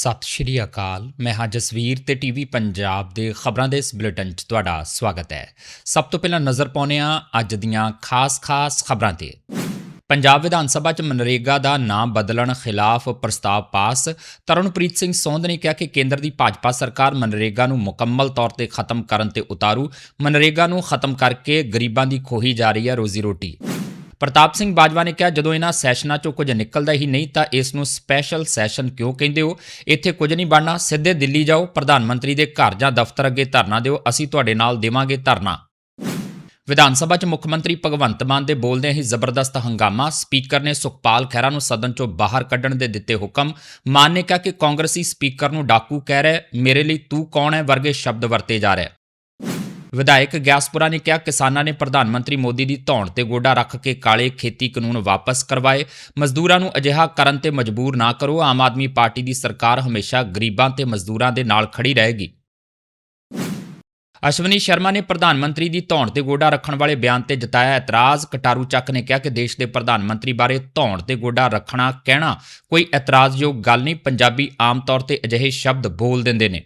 ਸਤਿ ਸ਼੍ਰੀ ਅਕਾਲ। ਮੈਂ ਹਾਂ ਜਸਵੀਰ ਤੇ ਟੀਵੀ ਪੰਜਾਬ ਦੇ ਖਬਰਾਂ ਦੇ ਇਸ ਬੁਲੇਟਿਨ 'ਚ ਤੁਹਾਡਾ ਸਵਾਗਤ ਹੈ। ਸਭ ਤੋਂ ਪਹਿਲਾਂ ਨਜ਼ਰ ਪਾਉਂਦੇ ਹਾਂ ਅੱਜ ਦੀਆਂ ਖਾਸ-ਖਾਸ ਖਬਰਾਂ ਤੇ। ਪੰਜਾਬ ਵਿਧਾਨ ਸਭਾ 'ਚ ਮਨਰੇਗਾ ਦਾ ਨਾਮ ਬਦਲਣ ਖਿਲਾਫ ਪ੍ਰਸਤਾਵ ਪਾਸ, ਤਰਨਪ੍ਰੀਤ ਸਿੰਘ ਸੌਂਦ ਨੇ ਕਿਹਾ ਕਿ ਕੇਂਦਰ ਦੀ ਭਾਜਪਾ ਸਰਕਾਰ ਮਨਰੇਗਾ ਨੂੰ ਮੁਕੰਮਲ ਤੌਰ ਤੇ ਖਤਮ ਕਰਨ ਤੇ ਉਤਾਰੂ। ਮਨਰੇਗਾ ਨੂੰ ਖਤਮ ਕਰਕੇ ਗਰੀਬਾਂ ਦੀ ਖੋਹੀ ਜਾ ਰਹੀ ਹੈ ਰੋਜ਼ੀ ਰੋਟੀ। ਪ੍ਰਤਾਪ ਸਿੰਘ ਬਾਜਵਾ ਨੇ ਕਿਹਾ, ਜਦੋਂ ਇਹਨਾਂ ਸੈਸ਼ਨਾਂ ਚੋਂ ਕੁਝ ਨਿਕਲਦਾ ਹੀ ਨਹੀਂ, ਤਾਂ ਇਸ ਨੂੰ ਸਪੈਸ਼ਲ ਸੈਸ਼ਨ ਕਿਉਂ ਕਹਿੰਦੇ ਹੋ? ਇੱਥੇ ਕੁਝ ਨਹੀਂ ਬਣਨਾ, ਸਿੱਧੇ ਦਿੱਲੀ ਜਾਓ, ਪ੍ਰਧਾਨ ਮੰਤਰੀ ਦੇ ਘਰ ਜਾਂ ਦਫ਼ਤਰ ਅੱਗੇ ਧਰਨਾ ਦਿਓ, ਅਸੀਂ ਤੁਹਾਡੇ ਨਾਲ ਦੇਵਾਂਗੇ ਧਰਨਾ। ਵਿਧਾਨ ਸਭਾ 'ਚ ਮੁੱਖ ਮੰਤਰੀ ਭਗਵੰਤ ਮਾਨ ਦੇ ਬੋਲਦਿਆਂ ਹੀ ਜ਼ਬਰਦਸਤ ਹੰਗਾਮਾ, ਸਪੀਕਰ ਨੇ ਸੁਖਪਾਲ ਖਹਿਰਾ ਨੂੰ ਸਦਨ 'ਚੋਂ ਬਾਹਰ ਕੱਢਣ ਦੇ ਦਿੱਤੇ ਹੁਕਮ। ਮਾਨ ਨੇ ਕਿਹਾ ਕਿ ਕਾਂਗਰਸੀ ਸਪੀਕਰ ਨੂੰ ਡਾਕੂ ਕਹਿ ਰਿਹਾ ਮੇਰੇ ਲਈ ਤੂੰ ਕੌਣ ਹੈ? ਵਰਗੇ ਸ਼ਬਦ ਵਰਤੇ ਜਾ ਰਹੇ। ਵਿਧਾਇਕ ਗਿਆਸਪੁਰਾ ਨੇ ਕਿਹਾ, ਕਿਸਾਨਾਂ ਨੇ ਪ੍ਰਧਾਨ ਮੰਤਰੀ ਮੋਦੀ ਦੀ ਧੌਣ ਤੇ ਗੋਡਾ ਰੱਖ ਕੇ ਕਾਲੇ ਖੇਤੀ ਕਾਨੂੰਨ ਵਾਪਸ ਕਰਵਾਏ। ਮਜ਼ਦੂਰਾਂ ਨੂੰ ਅਜਿਹਾ ਕਰਨ ਤੇ ਮਜਬੂਰ ਨਾ ਕਰੋ। ਆਮ ਆਦਮੀ ਪਾਰਟੀ ਦੀ ਸਰਕਾਰ ਹਮੇਸ਼ਾ ਗਰੀਬਾਂ ਤੇ ਮਜ਼ਦੂਰਾਂ ਦੇ ਨਾਲ ਖੜੀ ਰਹੇਗੀ। ਅਸ਼ਵਨੀ ਸ਼ਰਮਾ ਨੇ ਪ੍ਰਧਾਨ ਮੰਤਰੀ ਦੀ ਧੌਣ ਤੇ ਗੋਡਾ ਰੱਖਣ ਵਾਲੇ ਬਿਆਨ ਤੇ ਜਤਾਇਆ ਇਤਰਾਜ਼। ਕਟਾਰੂ ਚੱਕ ਨੇ ਕਿਹਾ ਕਿ ਦੇਸ਼ ਦੇ ਪ੍ਰਧਾਨ ਮੰਤਰੀ ਬਾਰੇ ਧੌਣ ਤੇ ਗੋਡਾ ਰੱਖਣਾ ਕਹਿਣਾ ਕੋਈ ਇਤਰਾਜ਼ਯੋਗ ਗੱਲ ਨਹੀਂ। ਪੰਜਾਬੀ ਆਮ ਤੌਰ ਤੇ ਅਜਿਹੇ ਸ਼ਬਦ ਬੋਲ ਦਿੰਦੇ ਨੇ।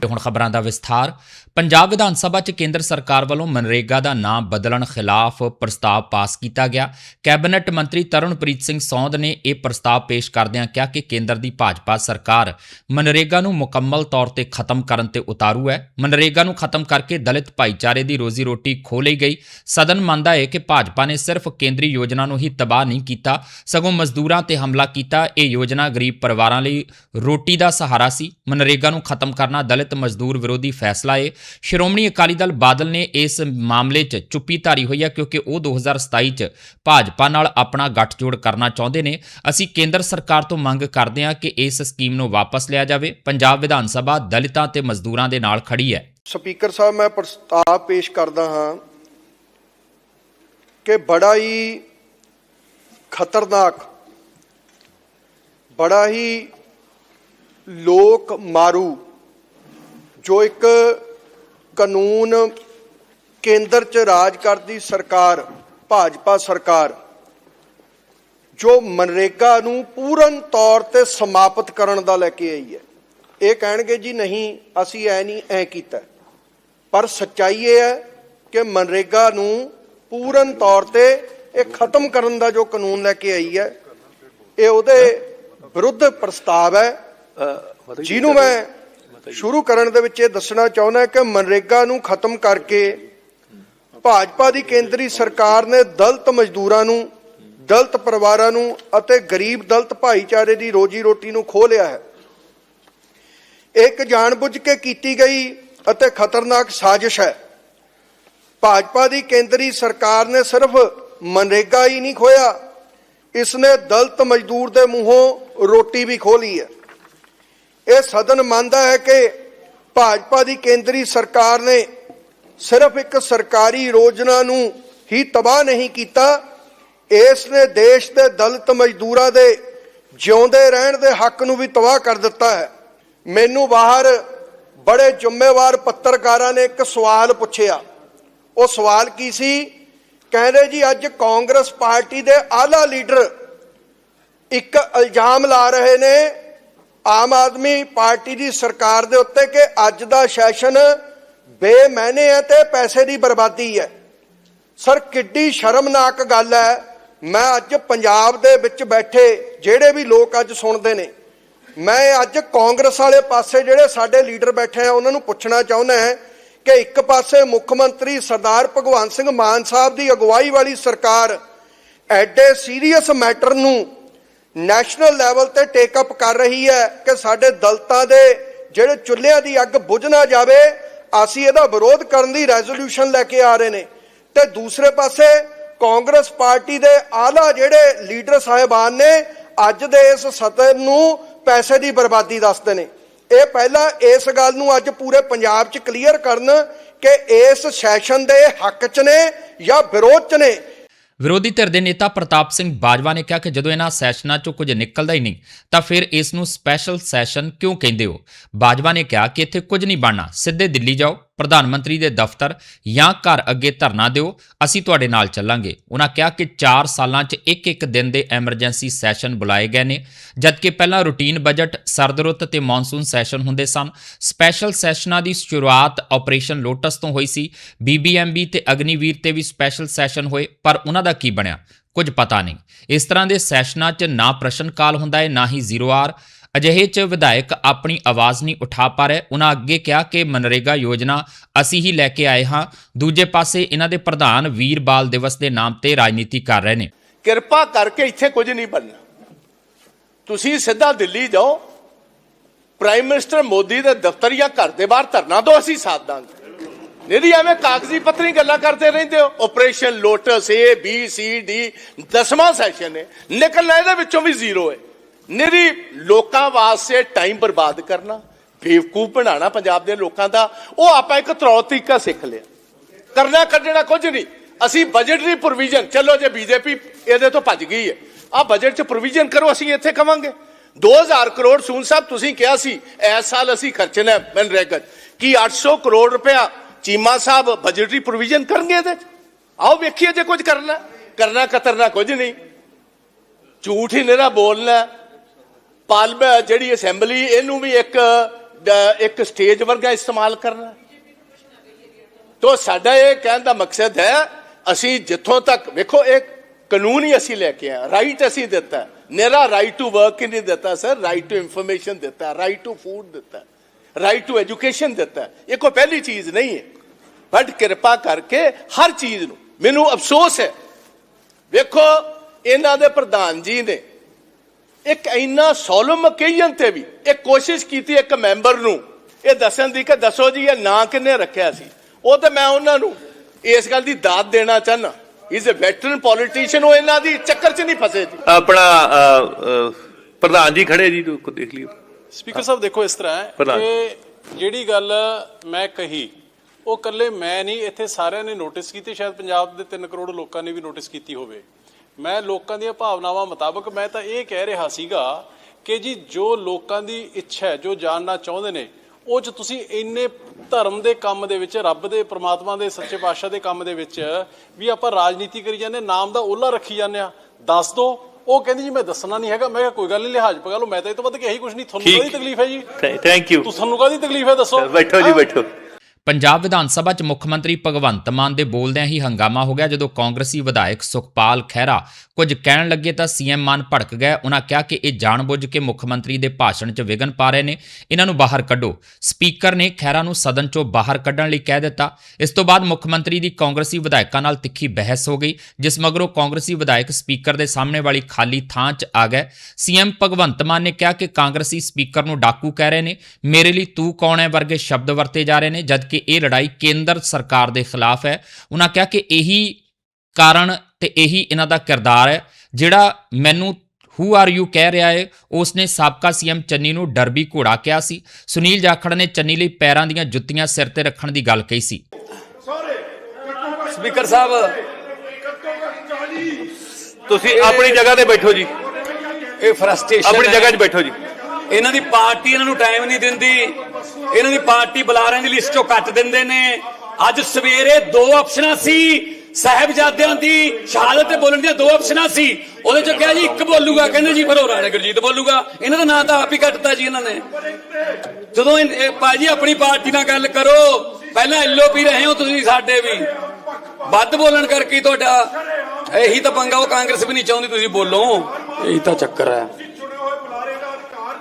ਤੇ ਹੁਣ ਖਬਰਾਂ ਦਾ ਵਿਸਥਾਰ। ਪੰਜਾਬ ਵਿਧਾਨ ਸਭਾ 'ਚ ਕੇਂਦਰ ਸਰਕਾਰ ਵੱਲੋਂ ਮਨਰੇਗਾ ਦਾ ਨਾਮ ਬਦਲਣ ਖਿਲਾਫ ਪ੍ਰਸਤਾਵ ਪਾਸ ਕੀਤਾ ਗਿਆ। ਕੈਬਨਿਟ ਮੰਤਰੀ ਤਰਨਪ੍ਰੀਤ ਸਿੰਘ ਸੌਂਦ ਨੇ ਇਹ ਪ੍ਰਸਤਾਵ ਪੇਸ਼ ਕਰਦਿਆਂ ਕਿਹਾ ਕਿ ਕੇਂਦਰ ਦੀ ਭਾਜਪਾ ਸਰਕਾਰ ਮਨਰੇਗਾ ਨੂੰ ਮੁਕੰਮਲ ਤੌਰ ਤੇ ਖਤਮ ਕਰਨ ਤੇ ਉਤਾਰੂ ਹੈ। ਮਨਰੇਗਾ ਨੂੰ ਖਤਮ ਕਰਕੇ ਦਲਿਤ ਭਾਈਚਾਰੇ ਦੀ ਰੋਜ਼ੀ ਰੋਟੀ ਖੋਹ ਲਈ ਗਈ। ਸਦਨ ਮੰਨਦਾ ਹੈ ਕਿ ਭਾਜਪਾ ਨੇ ਸਿਰਫ ਕੇਂਦਰੀ ਯੋਜਨਾ ਨੂੰ ਹੀ ਤਬਾਹ ਨਹੀਂ ਕੀਤਾ, ਸਗੋਂ ਮਜ਼ਦੂਰਾਂ ਤੇ ਹਮਲਾ ਕੀਤਾ। ਇਹ ਯੋਜਨਾ ਗਰੀਬ ਪਰਿਵਾਰਾਂ ਲਈ ਰੋਟੀ ਦਾ ਸਹਾਰਾ ਸੀ। ਮਨਰੇਗਾ ਨੂੰ ਖਤਮ ਕਰਨਾ ਦਲਿਤ ਮਜ਼ਦੂਰ ਵਿਰੋਧੀ ਫੈਸਲਾ ਹੈ ਸ਼੍ਰੋਮਣੀ ਅਕਾਲੀ ਦਲ ਬਾਦਲ ਨੇ ਇਸ ਮਾਮਲੇ 'ਚ ਚੁੱਪੀ ਧਾਰੀ ਹੋਈ ਹੈ ਕਿਉਂਕਿ ਉਹ 2027 'ਚ ਭਾਜਪਾ ਨਾਲ ਆਪਣਾ ਗੱਠਜੋੜ ਕਰਨਾ ਚਾਹੁੰਦੇ ਨੇ। ਅਸੀਂ ਕੇਂਦਰ ਸਰਕਾਰ ਤੋਂ ਮੰਗ ਕਰਦੇ ਹਾਂ ਕਿ ਇਸ ਸਕੀਮ ਨੂੰ ਵਾਪਸ ਲਿਆ ਜਾਵੇ। ਪੰਜਾਬ ਵਿਧਾਨ ਸਭਾ ਦਲਿਤਾਂ ਤੇ ਮਜ਼ਦੂਰਾਂ ਦੇ ਨਾਲ ਖੜੀ ਹੈ। ਸਪੀਕਰ ਸਾਹਿਬ, ਮੈਂ ਪ੍ਰਸਤਾਵ ਪੇਸ਼ ਕਰਦਾ ਹਾਂ ਕਿ ਬੜਾ ਹੀ ਖਤਰਨਾਕ, ਬੜਾ ਹੀ ਲੋਕ ਮਾਰੂ ਜੋ ਇੱਕ ਕਾਨੂੰਨ ਕੇਂਦਰ 'ਚ ਰਾਜ ਕਰਦੀ ਸਰਕਾਰ ਭਾਜਪਾ ਸਰਕਾਰ ਜੋ ਮਨਰੇਗਾ ਨੂੰ ਪੂਰਨ ਤੌਰ ਤੇ ਸਮਾਪਤ ਕਰਨ ਦਾ ਲੈ ਕੇ ਆਈ ਹੈ। ਇਹ ਕਹਿਣਗੇ ਜੀ ਨਹੀਂ ਅਸੀਂ ਐ ਨਹੀਂ ਐ ਕੀਤਾ ਪਰ ਸੱਚਾਈ ਇਹ ਹੈ ਕਿ ਮਨਰੇਗਾ ਨੂੰ ਪੂਰਨ ਤੌਰ ਤੇ ਇਹ ਖਤਮ ਕਰਨ ਦਾ ਜੋ ਕਾਨੂੰਨ ਲੈ ਕੇ ਆਈ ਹੈ ਇਹ ਉਹਦੇ ਵਿਰੁੱਧ ਪ੍ਰਸਤਾਵ ਹੈ। ਜਿਹਨੂੰ ਮੈਂ ਸ਼ੁਰੂ ਕਰਨ ਦੇ ਵਿੱਚ ਇਹ ਦੱਸਣਾ ਚਾਹੁੰਦਾ ਕਿ ਮਨਰੇਗਾ ਨੂੰ ਖਤਮ ਕਰਕੇ ਭਾਜਪਾ ਦੀ ਕੇਂਦਰੀ ਸਰਕਾਰ ਨੇ ਦਲਿਤ ਮਜ਼ਦੂਰਾਂ ਨੂੰ, ਦਲਿਤ ਪਰਿਵਾਰਾਂ ਨੂੰ ਅਤੇ ਗਰੀਬ ਦਲਿਤ ਭਾਈਚਾਰੇ ਦੀ ਰੋਜੀ ਰੋਟੀ ਨੂੰ ਖੋਹ ਲਿਆ ਹੈ। ਇੱਕ ਜਾਣਬੁੱਝ ਕੇ ਕੀਤੀ ਗਈ ਅਤੇ ਖਤਰਨਾਕ ਸਾਜ਼ਿਸ਼ ਹੈ। ਭਾਜਪਾ ਦੀ ਕੇਂਦਰੀ ਸਰਕਾਰ ਨੇ ਸਿਰਫ ਮਨਰੇਗਾ ਹੀ ਨਹੀਂ ਖੋਇਆ ਇਸ ਨੇ ਦਲਿਤ ਮਜ਼ਦੂਰ ਦੇ ਮੂੰਹੋਂ ਰੋਟੀ ਵੀ ਖੋਹ ਲਈ ਹੈ। ਇਹ ਸਦਨ ਮੰਨਦਾ ਹੈ ਕਿ ਭਾਜਪਾ ਦੀ ਕੇਂਦਰੀ ਸਰਕਾਰ ਨੇ ਸਿਰਫ ਇੱਕ ਸਰਕਾਰੀ ਯੋਜਨਾ ਨੂੰ ਹੀ ਤਬਾਹ ਨਹੀਂ ਕੀਤਾ, ਇਸ ਨੇ ਦੇਸ਼ ਦੇ ਦਲਿਤ ਮਜ਼ਦੂਰਾਂ ਦੇ ਜਿਉਂਦੇ ਰਹਿਣ ਦੇ ਹੱਕ ਨੂੰ ਵੀ ਤਬਾਹ ਕਰ ਦਿੱਤਾ ਹੈ। ਮੈਨੂੰ ਬਾਹਰ ਬੜੇ ਜ਼ਿੰਮੇਵਾਰ ਪੱਤਰਕਾਰਾਂ ਨੇ ਇੱਕ ਸਵਾਲ ਪੁੱਛਿਆ। ਉਹ ਸਵਾਲ ਕੀ ਸੀ? ਕਹਿੰਦੇ ਜੀ, ਅੱਜ ਕਾਂਗਰਸ ਪਾਰਟੀ ਦੇ ਆਲਾ ਲੀਡਰ ਇੱਕ ਇਲਜ਼ਾਮ ਲਾ ਰਹੇ ਨੇ ਆਮ ਆਦਮੀ ਪਾਰਟੀ ਦੀ ਸਰਕਾਰ ਦੇ ਉੱਤੇ ਕਿ ਅੱਜ ਦਾ ਸੈਸ਼ਨ ਬੇਮੈਨੇ ਹੈ ਤੇ ਪੈਸੇ ਦੀ ਬਰਬਾਦੀ ਹੈ। ਸਰ, ਕਿੱਡੀ ਸ਼ਰਮਨਾਕ ਗੱਲ ਹੈ। ਮੈਂ ਅੱਜ ਪੰਜਾਬ ਦੇ ਵਿੱਚ ਬੈਠੇ ਜਿਹੜੇ ਵੀ ਲੋਕ ਅੱਜ ਸੁਣਦੇ ਨੇ, ਮੈਂ ਅੱਜ ਕਾਂਗਰਸ ਵਾਲੇ ਪਾਸੇ ਜਿਹੜੇ ਸਾਡੇ ਲੀਡਰ ਬੈਠੇ ਆ, ਉਹਨਾਂ ਨੂੰ ਪੁੱਛਣਾ ਚਾਹੁੰਦਾ ਹਾਂ ਕਿ ਇੱਕ ਪਾਸੇ ਮੁੱਖ ਮੰਤਰੀ ਸਰਦਾਰ ਭਗਵੰਤ ਸਿੰਘ ਮਾਨ ਸਾਹਿਬ ਦੀ ਅਗਵਾਈ ਵਾਲੀ ਸਰਕਾਰ ਐਡੇ ਸੀਰੀਅਸ ਮੈਟਰ ਨੂੰ ਨੈਸ਼ਨਲ ਲੈਵਲ ਤੇ ਟੇਕ ਅਪ ਕਰ ਰਹੀ ਹੈ ਕਿ ਸਾਡੇ ਦਲਤਾਂ ਦੇ ਜਿਹੜੇ ਚੁੱਲ੍ਹਿਆਂ ਦੀ ਅੱਗ ਬੁਝ ਨਾ ਜਾਵੇ, ਅਸੀਂ ਇਹਦਾ ਵਿਰੋਧ ਕਰਨ ਦੀ ਰੈਜ਼ੋਲੂਸ਼ਨ ਲੈ ਕੇ ਆ ਰਹੇ ਨੇ। ਤੇ ਦੂਸਰੇ ਪਾਸੇ ਕਾਂਗਰਸ ਪਾਰਟੀ ਦੇ ਆਲਾ ਜਿਹੜੇ ਲੀਡਰ ਸਾਹਿਬਾਨ ਨੇ, ਅੱਜ ਦੇ ਇਸ ਸਤਰ ਨੂੰ ਪੈਸੇ ਦੀ ਬਰਬਾਦੀ ਦੱਸਦੇ ਨੇ। ਇਹ ਪਹਿਲਾਂ ਇਸ ਗੱਲ ਨੂੰ ਅੱਜ ਪੂਰੇ ਪੰਜਾਬ 'ਚ ਕਲੀਅਰ ਕਰਨ ਕਿ ਇਸ ਸੈਸ਼ਨ ਦੇ ਹੱਕ 'ਚ ਨੇ ਜਾਂ ਵਿਰੋਧ 'ਚ ਨੇ ਵਿਰੋਧੀ ਧਿਰ ਦੇ ਨੇਤਾ ਪ੍ਰਤਾਪ ਸਿੰਘ ਬਾਜਵਾ ਨੇ ਕਿਹਾ ਕਿ ਜਦੋਂ ਇਹਨਾਂ ਸੈਸ਼ਨਾਂ 'ਚੋਂ ਕੁਝ ਨਿਕਲਦਾ ਹੀ ਨਹੀਂ, ਤਾਂ ਫਿਰ ਇਸ ਨੂੰ ਸਪੈਸ਼ਲ ਸੈਸ਼ਨ ਕਿਉਂ ਕਹਿੰਦੇ ਹੋ? ਬਾਜਵਾ ਨੇ ਕਿਹਾ ਕਿ ਇੱਥੇ ਕੁਝ ਨਹੀਂ ਬਣਨਾ, ਸਿੱਧੇ ਦਿੱਲੀ ਜਾਓ। ਪ੍ਰਧਾਨ ਮੰਤਰੀ ਦੇ ਦਫ਼ਤਰ ਜਾਂ ਘਰ ਅੱਗੇ ਧਰਨਾ ਦਿਓ, ਅਸੀਂ ਤੁਹਾਡੇ ਨਾਲ ਚੱਲਾਂਗੇ। ਉਹਨਾਂ ਕਿਹਾ ਕਿ 4 ਸਾਲਾਂ 'ਚ ਇੱਕ ਇੱਕ ਦਿਨ ਦੇ ਐਮਰਜੈਂਸੀ ਸੈਸ਼ਨ ਬੁਲਾਏ ਗਏ ਨੇ, ਜਦਕਿ ਪਹਿਲਾਂ ਰੂਟੀਨ ਬਜਟ ਸਰਦ ਰੁੱਤ ਤੇ ਮੌਨਸੂਨ ਸੈਸ਼ਨ ਹੁੰਦੇ ਸਨ। ਸਪੈਸ਼ਲ ਸੈਸ਼ਨਾਂ ਦੀ ਸ਼ੁਰੂਆਤ ਆਪਰੇਸ਼ਨ ਲੋਟਸ ਤੋਂ ਹੋਈ ਸੀ। ਬੀਬੀਐਮਬੀ ਤੇ ਅਗਨੀਵੀਰ ਤੇ ਵੀ ਸਪੈਸ਼ਲ ਸੈਸ਼ਨ ਹੋਏ, ਪਰ ਉਹਨਾਂ ਦਾ ਕੀ ਬਣਿਆ? ਕੁਝ ਪਤਾ ਨਹੀਂ। ਇਸ ਤਰ੍ਹਾਂ ਦੇ ਸੈਸ਼ਨਾਂ 'ਚ ਨਾ ਪ੍ਰਸ਼ਨ ਕਾਲ ਹੁੰਦਾ ਹੈ, ਨਾ ਹੀ ਜ਼ੀਰੋ ਆਰ। ਅਜਿਹੇ 'ਚ ਵਿਧਾਇਕ ਆਪਣੀ ਆਵਾਜ਼ ਨਹੀਂ ਉਠਾ ਪਾ ਰਹੇ। ਉਹਨਾਂ ਅੱਗੇ ਕਿਹਾ ਕਿ ਮਨਰੇਗਾ ਯੋਜਨਾ ਅਸੀਂ ਹੀ ਲੈ ਕੇ ਆਏ ਹਾਂ। ਦੂਜੇ ਪਾਸੇ ਇਹਨਾਂ ਦੇ ਪ੍ਰਧਾਨ ਵੀਰ ਬਾਲ ਦਿਵਸ ਦੇ ਨਾਮ ਤੇ ਰਾਜਨੀਤੀ ਕਰ ਰਹੇ ਨੇ। ਕਿਰਪਾ ਕਰਕੇ ਇੱਥੇ ਕੁਝ ਨਹੀਂ ਬਣਨਾ। ਤੁਸੀਂ ਸਿੱਧਾ ਦਿੱਲੀ ਜਾਓ। ਪ੍ਰਾਈਮ ਮਿਨਿਸਟਰ ਮੋਦੀ ਦੇ ਦਫ਼ਤਰ ਜਾਂ ਘਰ ਦੇ ਬਾਹਰ ਧਰਨਾ ਦਿਓ, ਅਸੀਂ ਸਾਥ ਦਾਂਗੇ। ਨਹੀਂ ਐਵੇਂ ਕਾਗਜ਼ੀ ਪੱਤਰੀ ਗੱਲਾਂ ਕਰਦੇ ਰਹਿੰਦੇ ਹੋ। Operation lotus A B C D ਦਸਵਾਂ ਸੈਸ਼ਨ ਹੈ। ਨਿਕਲਣਾ ਇਹਦੇ ਵਿੱਚੋਂ ਵੀ ਜ਼ੀਰੋ ਹੈ। ਨਿਰੀ ਲੋਕਾਂ ਵਾਸਤੇ ਟਾਈਮ ਬਰਬਾਦ ਕਰਨਾ, ਬੇਵਕੂਫ ਬਣਾਉਣਾ ਪੰਜਾਬ ਦੇ ਲੋਕਾਂ ਦਾ, ਉਹ ਆਪਾਂ ਇੱਕ ਤਰੌ ਤਰੀਕਾ ਸਿੱਖ ਲਿਆ। ਕਰਨਾ ਕੱਢਣਾ ਕੁਝ ਨਹੀਂ। ਅਸੀਂ ਬਜਟਰੀ ਪ੍ਰੋਵੀਜ਼ਨ ਚਲੋ ਜੇ ਬੀਜੇਪੀ ਇਹਦੇ ਤੋਂ ਭੱਜ ਗਈ ਹੈ। ਆ ਬਜਟ 'ਚ ਪ੍ਰੋਵੀਜ਼ਨ ਕਰੋ, ਅਸੀਂ ਇੱਥੇ ਕਵਾਂਗੇ। 2000 ਕਰੋੜ ਸੂਨ ਸਾਹਿਬ, ਤੁਸੀਂ ਕਿਹਾ ਸੀ, ਇਸ ਸਾਲ ਅਸੀਂ ਖਰਚਣਾ ਹੈ ਮਨਰੇਗਾ 'ਚ। ਕੀ 800 ਕਰੋੜ ਰੁਪਇਆ ਚੀਮਾ ਸਾਹਿਬ ਬਜਟਰੀ ਪ੍ਰੋਵੀਜ਼ਨ ਕਰਨਗੇ ਇਹਦੇ 'ਚ? ਆਓ ਵੇਖੀਏ ਜੇ ਕੁਝ ਕਰਨਾ। ਕਰਨਾ ਕਤਰਨਾ ਕੁਝ ਨਹੀਂ। ਝੂਠ ਹੀ ਨਿਹਰਾ ਬੋਲਣਾ। ਪਾਰਲੀਮੈਂਟ ਜਿਹੜੀ ਅਸੈਂਬਲੀ, ਇਹਨੂੰ ਵੀ ਇੱਕ ਇੱਕ ਸਟੇਜ ਵਰਗਾ ਇਸਤੇਮਾਲ ਕਰਨਾ। ਤੋ ਸਾਡਾ ਇਹ ਕਹਿਣ ਦਾ ਮਕਸਦ ਹੈ, ਅਸੀਂ ਜਿੱਥੋਂ ਤੱਕ, ਵੇਖੋ ਇੱਕ ਕਾਨੂੰਨ ਹੀ ਅਸੀਂ ਲੈ ਕੇ ਆਏ ਰਾਈਟ ਅਸੀਂ ਦਿੱਤਾ ਮੇਰਾ ਰਾਈਟ ਟੂ ਵਰਕ ਹੀ ਨਹੀਂ ਦਿੱਤਾ, ਸਰ। ਰਾਈਟ ਟੂ ਇਨਫੋਰਮੇਸ਼ਨ ਦਿੱਤਾ ਰਾਈਟ ਟੂ ਫੂਡ ਦਿੱਤਾ ਰਾਈਟ ਟੂ ਐਜੂਕੇਸ਼ਨ ਦਿੱਤਾ ਇਹ ਕੋਈ ਪਹਿਲੀ ਚੀਜ਼ ਨਹੀਂ ਹੈ। ਬਟ ਕਿਰਪਾ ਕਰਕੇ ਹਰ ਚੀਜ਼ ਨੂੰ, ਮੈਨੂੰ ਅਫਸੋਸ ਹੈ। ਵੇਖੋ, ਇਹਨਾਂ ਦੇ ਪ੍ਰਧਾਨ ਜੀ ਨੇ ਇੱਕ ਇੰਨਾ ਸੋਲਮ ਓਕੇਜਨ ਤੇ ਵੀ ਇੱਕ ਕੋਸ਼ਿਸ਼ ਕੀਤੀ ਇੱਕ ਮੈਂਬਰ ਨੂੰ। ਇਹ ਦੱਸਣ ਦੀ ਕਿ ਦੱਸੋ ਜੀ ਇਹ ਨਾਂ ਕਿੰਨੇ ਰੱਖਿਆ ਸੀ? ਉਹ ਤੇ ਮੈਂ ਉਹਨਾਂ ਨੂੰ ਇਸ ਗੱਲ ਦੀ ਦਾਤ ਦੇਣਾ ਚਾਹਨਾ ਇਜ਼ ਅ ਵੈਟਰਨ ਪੋਲੀਟੀਸ਼ੀਅਨ ਉਹ ਇਹਨਾਂ ਦੀ ਚੱਕਰ 'ਚ ਨਹੀਂ ਫਸੇ ਜੀ। ਆਪਣਾ ਪ੍ਰਧਾਨ ਜੀ ਖੜੇ ਜੀ ਕੋ ਦੇਖ ਲਿਓ। ਸਪੀਕਰ ਸਾਹਿਬ ਦੇਖੋ ਇਸ ਤਰ੍ਹਾਂ ਹੈ। ਕਿ ਜਿਹੜੀ ਗੱਲ ਮੈਂ ਕਹੀ ਉਹ ਕੱਲੇ ਮੈਂ ਨਹੀਂ ਇੱਥੇ ਸਾਰਿਆਂ ਨੇ ਨੋਟਿਸ ਕੀਤੀ ਸ਼ਾਇਦ ਪੰਜਾਬ ਦੇ 3 ਕਰੋੜ ਲੋਕਾਂ ਨੇ ਵੀ ਨੋਟਿਸ ਕੀਤੀ ਹੋਵੇ। ਮੈਂ ਲੋਕਾਂ ਦੀਆਂ ਭਾਵਨਾਵਾਂ ਮੁਤਾਬਕ ਮੈਂ ਤਾਂ ਇਹ ਕਹਿ ਰਿਹਾ ਸੀਗਾ ਕਿ ਜੀ ਜੋ ਲੋਕਾਂ ਦੀ ਇੱਛਾ ਹੈ ਜੋ ਜਾਣਨਾ ਚਾਹੁੰਦੇ ਨੇ ਉਹ ਚ ਤੁਸੀਂ ਇੰਨੇ ਧਰਮ ਦੇ ਕੰਮ ਦੇ ਵਿੱਚ ਰੱਬ ਦੇ ਪ੍ਰਮਾਤਮਾ ਦੇ ਸੱਚੇ ਪਾਤਸ਼ਾਹ ਦੇ ਕੰਮ ਦੇ ਵਿੱਚ ਵੀ ਆਪਾਂ ਰਾਜਨੀਤੀ ਕਰੀ ਜਾਂਦੇ ਨਾਮ ਦਾ ਓਲਾ ਰੱਖੀ ਜਾਂਦੇ ਆ। ਦੱਸ ਦੋ ਉਹ ਕਹਿੰਦੀ ਜੀ ਮੈਂ ਦੱਸਣਾ ਨਹੀਂ ਹੈਗਾ ਮੈਂ ਕਿਹਾ ਕੋਈ ਗੱਲ ਨਹੀਂ ਲਿਹਾਜ਼ ਪਗਾ ਲਓ ਮੈਂ ਤਾਂ ਇਹ ਤੋਂ ਵੱਧ ਕਿ ਇਹੀ ਕੁਝ ਨਹੀਂ ਤੁਹਾਨੂੰ। ਕਾਹਦੀ ਤਕਲੀਫ ਹੈ ਜੀ? ਥੈਂਕ ਯੂ ਤੁਹਾਨੂੰ ਕਾਹਦੀ ਤਕਲੀਫ ਹੈ ਦੱਸੋ? ਬੈਠੋ ਜੀ ਬੈਠੋ। ਪੰਜਾਬ ਵਿਧਾਨ ਸਭਾ 'ਚ ਮੁੱਖ ਮੰਤਰੀ ਭਗਵੰਤ ਮਾਨ ਦੇ ਬੋਲਦਿਆਂ ਹੀ ਹੰਗਾਮਾ ਹੋ ਗਿਆ ਜਦੋਂ ਕਾਂਗਰਸੀ ਵਿਧਾਇਕ ਸੁਖਪਾਲ ਖਹਿਰਾ ਕੁਝ ਕਹਿਣ ਲੱਗੇ ਤਾਂ ਸੀਐਮ ਮਾਨ ਭੜਕ ਗਏ। ਉਹਨਾਂ ਕਿਹਾ ਕਿ ਇਹ ਜਾਣਬੁੱਝ ਕੇ ਮੁੱਖ ਮੰਤਰੀ ਦੇ ਭਾਸ਼ਣ 'ਚ ਵਿਘਨ ਪਾ ਰਹੇ ਨੇ। ਇਹਨਾਂ ਨੂੰ ਬਾਹਰ ਕੱਢੋ। ਸਪੀਕਰ ਨੇ ਖਹਿਰਾ ਨੂੰ ਸਦਨ 'ਚੋਂ ਬਾਹਰ ਕੱਢਣ ਲਈ ਕਹਿ ਦਿੱਤਾ। ਇਸ ਤੋਂ ਬਾਅਦ ਮੁੱਖ ਮੰਤਰੀ ਦੀ ਕਾਂਗਰਸੀ ਵਿਧਾਇਕਾਂ ਨਾਲ ਤਿੱਖੀ ਬਹਿਸ ਹੋ ਗਈ, ਜਿਸ ਮਗਰੋਂ ਕਾਂਗਰਸੀ ਵਿਧਾਇਕ ਸਪੀਕਰ ਦੇ ਸਾਹਮਣੇ ਵਾਲੀ ਖਾਲੀ ਥਾਂ 'ਚ ਆ ਗਏ। ਸੀਐਮ ਭਗਵੰਤ ਮਾਨ ਨੇ ਕਿਹਾ ਕਿ ਕਾਂਗਰਸੀ ਸਪੀਕਰ ਨੂੰ ਡਾਕੂ ਕਹਿ ਰਹੇ ਨੇ, ਮੇਰੇ ਲਈ ਤੂੰ ਕੌਣ ਹੈ? ਵਰਗੇ ਸ਼ਬਦ ਵਰਤੇ ਜਾ ਰਹੇ ਨੇ, ਜਦਕਿ ਇਹ ਲੜਾਈ ਕੇਂਦਰ ਸਰਕਾਰ ਦੇ ਖਿਲਾਫ ਹੈ। ਉਹਨਾਂ ਕਿਹਾ ਕਿ ਇਹੀ ਕਾਰਨ ਤੇ ਇਹੀ ਇਹਨਾਂ ਦਾ ਕਿਰਦਾਰ ਹੈ ਜਿਹੜਾ ਮੈਨੂੰ ਹੂ ਆਰ ਯੂ ਕਹਿ ਰਿਹਾ ਹੈ ਉਸਨੇ ਸਾਬਕਾ ਸੀਐਮ ਚੰਨੀ ਨੂੰ ਡਰਬੀ ਘੋੜਾ ਕਿਹਾ ਸੀ। ਸੁਨੀਲ ਜਾਖੜ ਨੇ ਚੰਨੀ ਲਈ ਪੈਰਾਂ ਦੀਆਂ ਜੁੱਤੀਆਂ ਸਿਰ ਤੇ ਰੱਖਣ ਦੀ ਗੱਲ ਕਹੀ ਸੀ। ਸਪੀਕਰ ਸਾਹਿਬ। ਤੁਸੀਂ ਆਪਣੀ ਜਗ੍ਹਾ ਤੇ ਬੈਠੋ ਜੀ। ਇਹ ਫਰਸਟ੍ਰੇਸ਼ਨ ਆਪਣੀ ਜਗ੍ਹਾ 'ਚ ਬੈਠੋ ਜੀ। ਇਹਨਾਂ ਦੀ ਪਾਰਟੀ ਇਹਨਾਂ ਨੂੰ ਟਾਈਮ ਨਹੀਂ ਦਿੰਦੀ। ਇਹਨਾਂ ਦੀ ਪਾਰਟੀ ਬੁਲਾਰਿਆਂ ਦੀ ਲਿਸਟ ਚੋਂ ਕੱਟ ਦਿੰਦੇ ਨੇ। ਅੱਜ ਸਵੇਰੇ ਦੋ ਆਪਸ਼ਨਾਂ ਸੀ। ਸਾਹਿਬਜ਼ਾਦਿਆਂ ਦੀ ਸ਼ਹਾਦਤ ਤੇ ਬੋਲਣ ਦੀਆਂ ਦੋ ਆਪਸ਼ਨਾਂ ਸੀ। ਉਹਦੇ ਚੋਂ ਕਿਹਾ ਜੀ, ਇੱਕ ਬੋਲੂਗਾ। ਕਹਿੰਦੇ ਜੀ, ਫਿਰ ਉਹ ਰਾਣਾ ਗੁਰਜੀਤ ਬੋਲੂਗਾ। ਇਹਨਾਂ ਦਾ ਨਾਂ ਤਾਂ ਆਪ ਹੀ ਕੱਟਤਾ ਜੀ ਇਹਨਾਂ ਨੇ। ਜਦੋਂ ਭਾਜੀ, ਆਪਣੀ ਪਾਰਟੀ ਨਾਲ ਗੱਲ ਕਰੋ। ਪਹਿਲਾਂ ਐਲਓਪੀ ਰਹੇ ਹੋ ਤੁਸੀਂ ਸਾਡੇ ਵੀ। ਵੱਧ ਬੋਲਣ ਕਰਕੇ ਤੁਹਾਡਾ ਇਹੀ ਤਾਂ ਪੰਗਾ, ਉਹ ਕਾਂਗਰਸ ਵੀ ਨਹੀਂ ਚਾਹੁੰਦੀ ਤੁਸੀਂ ਬੋਲੋ। ਇਹੀ ਤਾਂ ਚੱਕਰ ਹੈ।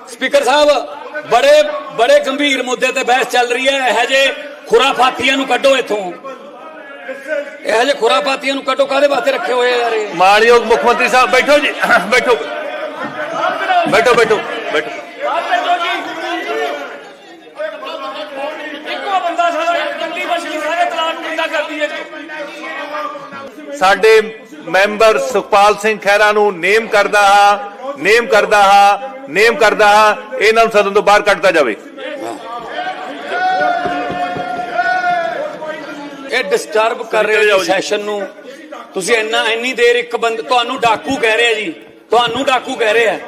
ਸਪੀਕਰ ਸਾਹਿਬ, ਬੜੇ ਬੜੇ ਗੰਭੀਰ ਮੁੱਦੇ ਤੇ ਬਹਿਸ ਚੱਲ ਰਹੀ ਹੈ। ਇਹ ਜੇ ਖੁਰਾਫਾਤੀਆਂ ਨੂੰ ਕੱਢੋ ਇੱਥੋਂ। ਇਹ ਜੇ ਖੁਰਾਫਾਤੀਆਂ ਨੂੰ ਕੱਢੋ ਕਾਹਦੇ ਵਾਸਤੇ ਰੱਖੇ ਹੋਏ ਆ ਯਾਰ ਇਹ? ਮਾਨਯੋਗ ਮੁੱਖ ਮੰਤਰੀ ਸਾਹਿਬ ਬੈਠੋ ਜੀ ਬੈਠੋ। ਬੈਠੋ ਬੈਠੋ ਬੈਠੋ। ਕੰਦੀ ਕਿੰਦਾ ਸਾਡੇ ਮੈਂਬਰ ਸੁਖਪਾਲ ਸਿੰਘ ਖਹਿਰਾ ਨੂੰ ਨੇਮ ਕਰਦਾ ਹਾਂ ਨੇਮ ਕਰਦਾ ਹਾਂ ਨੇਮ ਕਰਦਾ ਹਾਂ ਇਹਨਾਂ ਨੂੰ ਸਦਨ ਤੋਂ ਬਾਹਰ ਕੱਢਤਾ ਜਾਵੇ। ਇਹ ਡਿਸਟਰਬ ਕਰ ਰਹੇ ਹੋ। ਸੈਸ਼ਨ ਨੂੰ। ਤੁਸੀਂ ਇੰਨਾ ਇੰਨੀ ਦੇਰ ਇੱਕ ਬੰਦ ਤੁਹਾਨੂੰ ਡਾਕੂ ਕਹਿ ਰਿਹਾ ਜੀ। ਤੁਹਾਨੂੰ ਡਾਕੂ ਕਹਿ ਰਿਹਾ।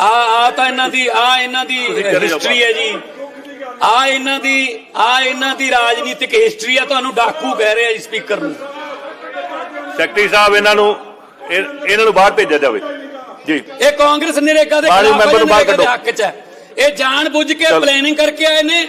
ਆ ਆ ਤਾਂ ਇਹਨਾਂ ਦੀ ਆ ਇਹਨਾਂ ਦੀ ਹਿਸਟਰੀ ਹੈ ਜੀ। ਆ ਇਹਨਾਂ ਦੀ ਆ ਇਹਨਾਂ ਦੀ ਰਾਜਨੀਤਿਕ ਹਿਸਟਰੀ ਆ ਤੁਹਾਨੂੰ ਡਾਕੂ ਕਹਿ ਰਿਹਾ ਜੀ ਸਪੀਕਰ ਨੂੰ। ਸੈਕਟਰੀ ਸਾਹਿਬ ਇਹਨਾਂ ਨੂੰ ਇਹ- ਇਹਨਾਂ ਨੂੰ ਬਾਹਰ ਭੇਜਿਆ ਜਾਵੇ। ਜੀ। ਇਹ ਕਾਂਗਰਸ ਨਰੇਗਾ ਦੇ ਖਿਲਾਫ ਮੈਂਬਰ ਨੂੰ ਬਾਹਰ ਨਰੇਗਾ ਦੇ ਕੱਢੋ। ਹੱਕ 'ਚ ਹੈ। ਇਹ ਜਾਣ ਬੁੱਝ ਕੇ। ਪਲੈਨਿੰਗ ਕਰਕੇ ਆਏ ਨੇ।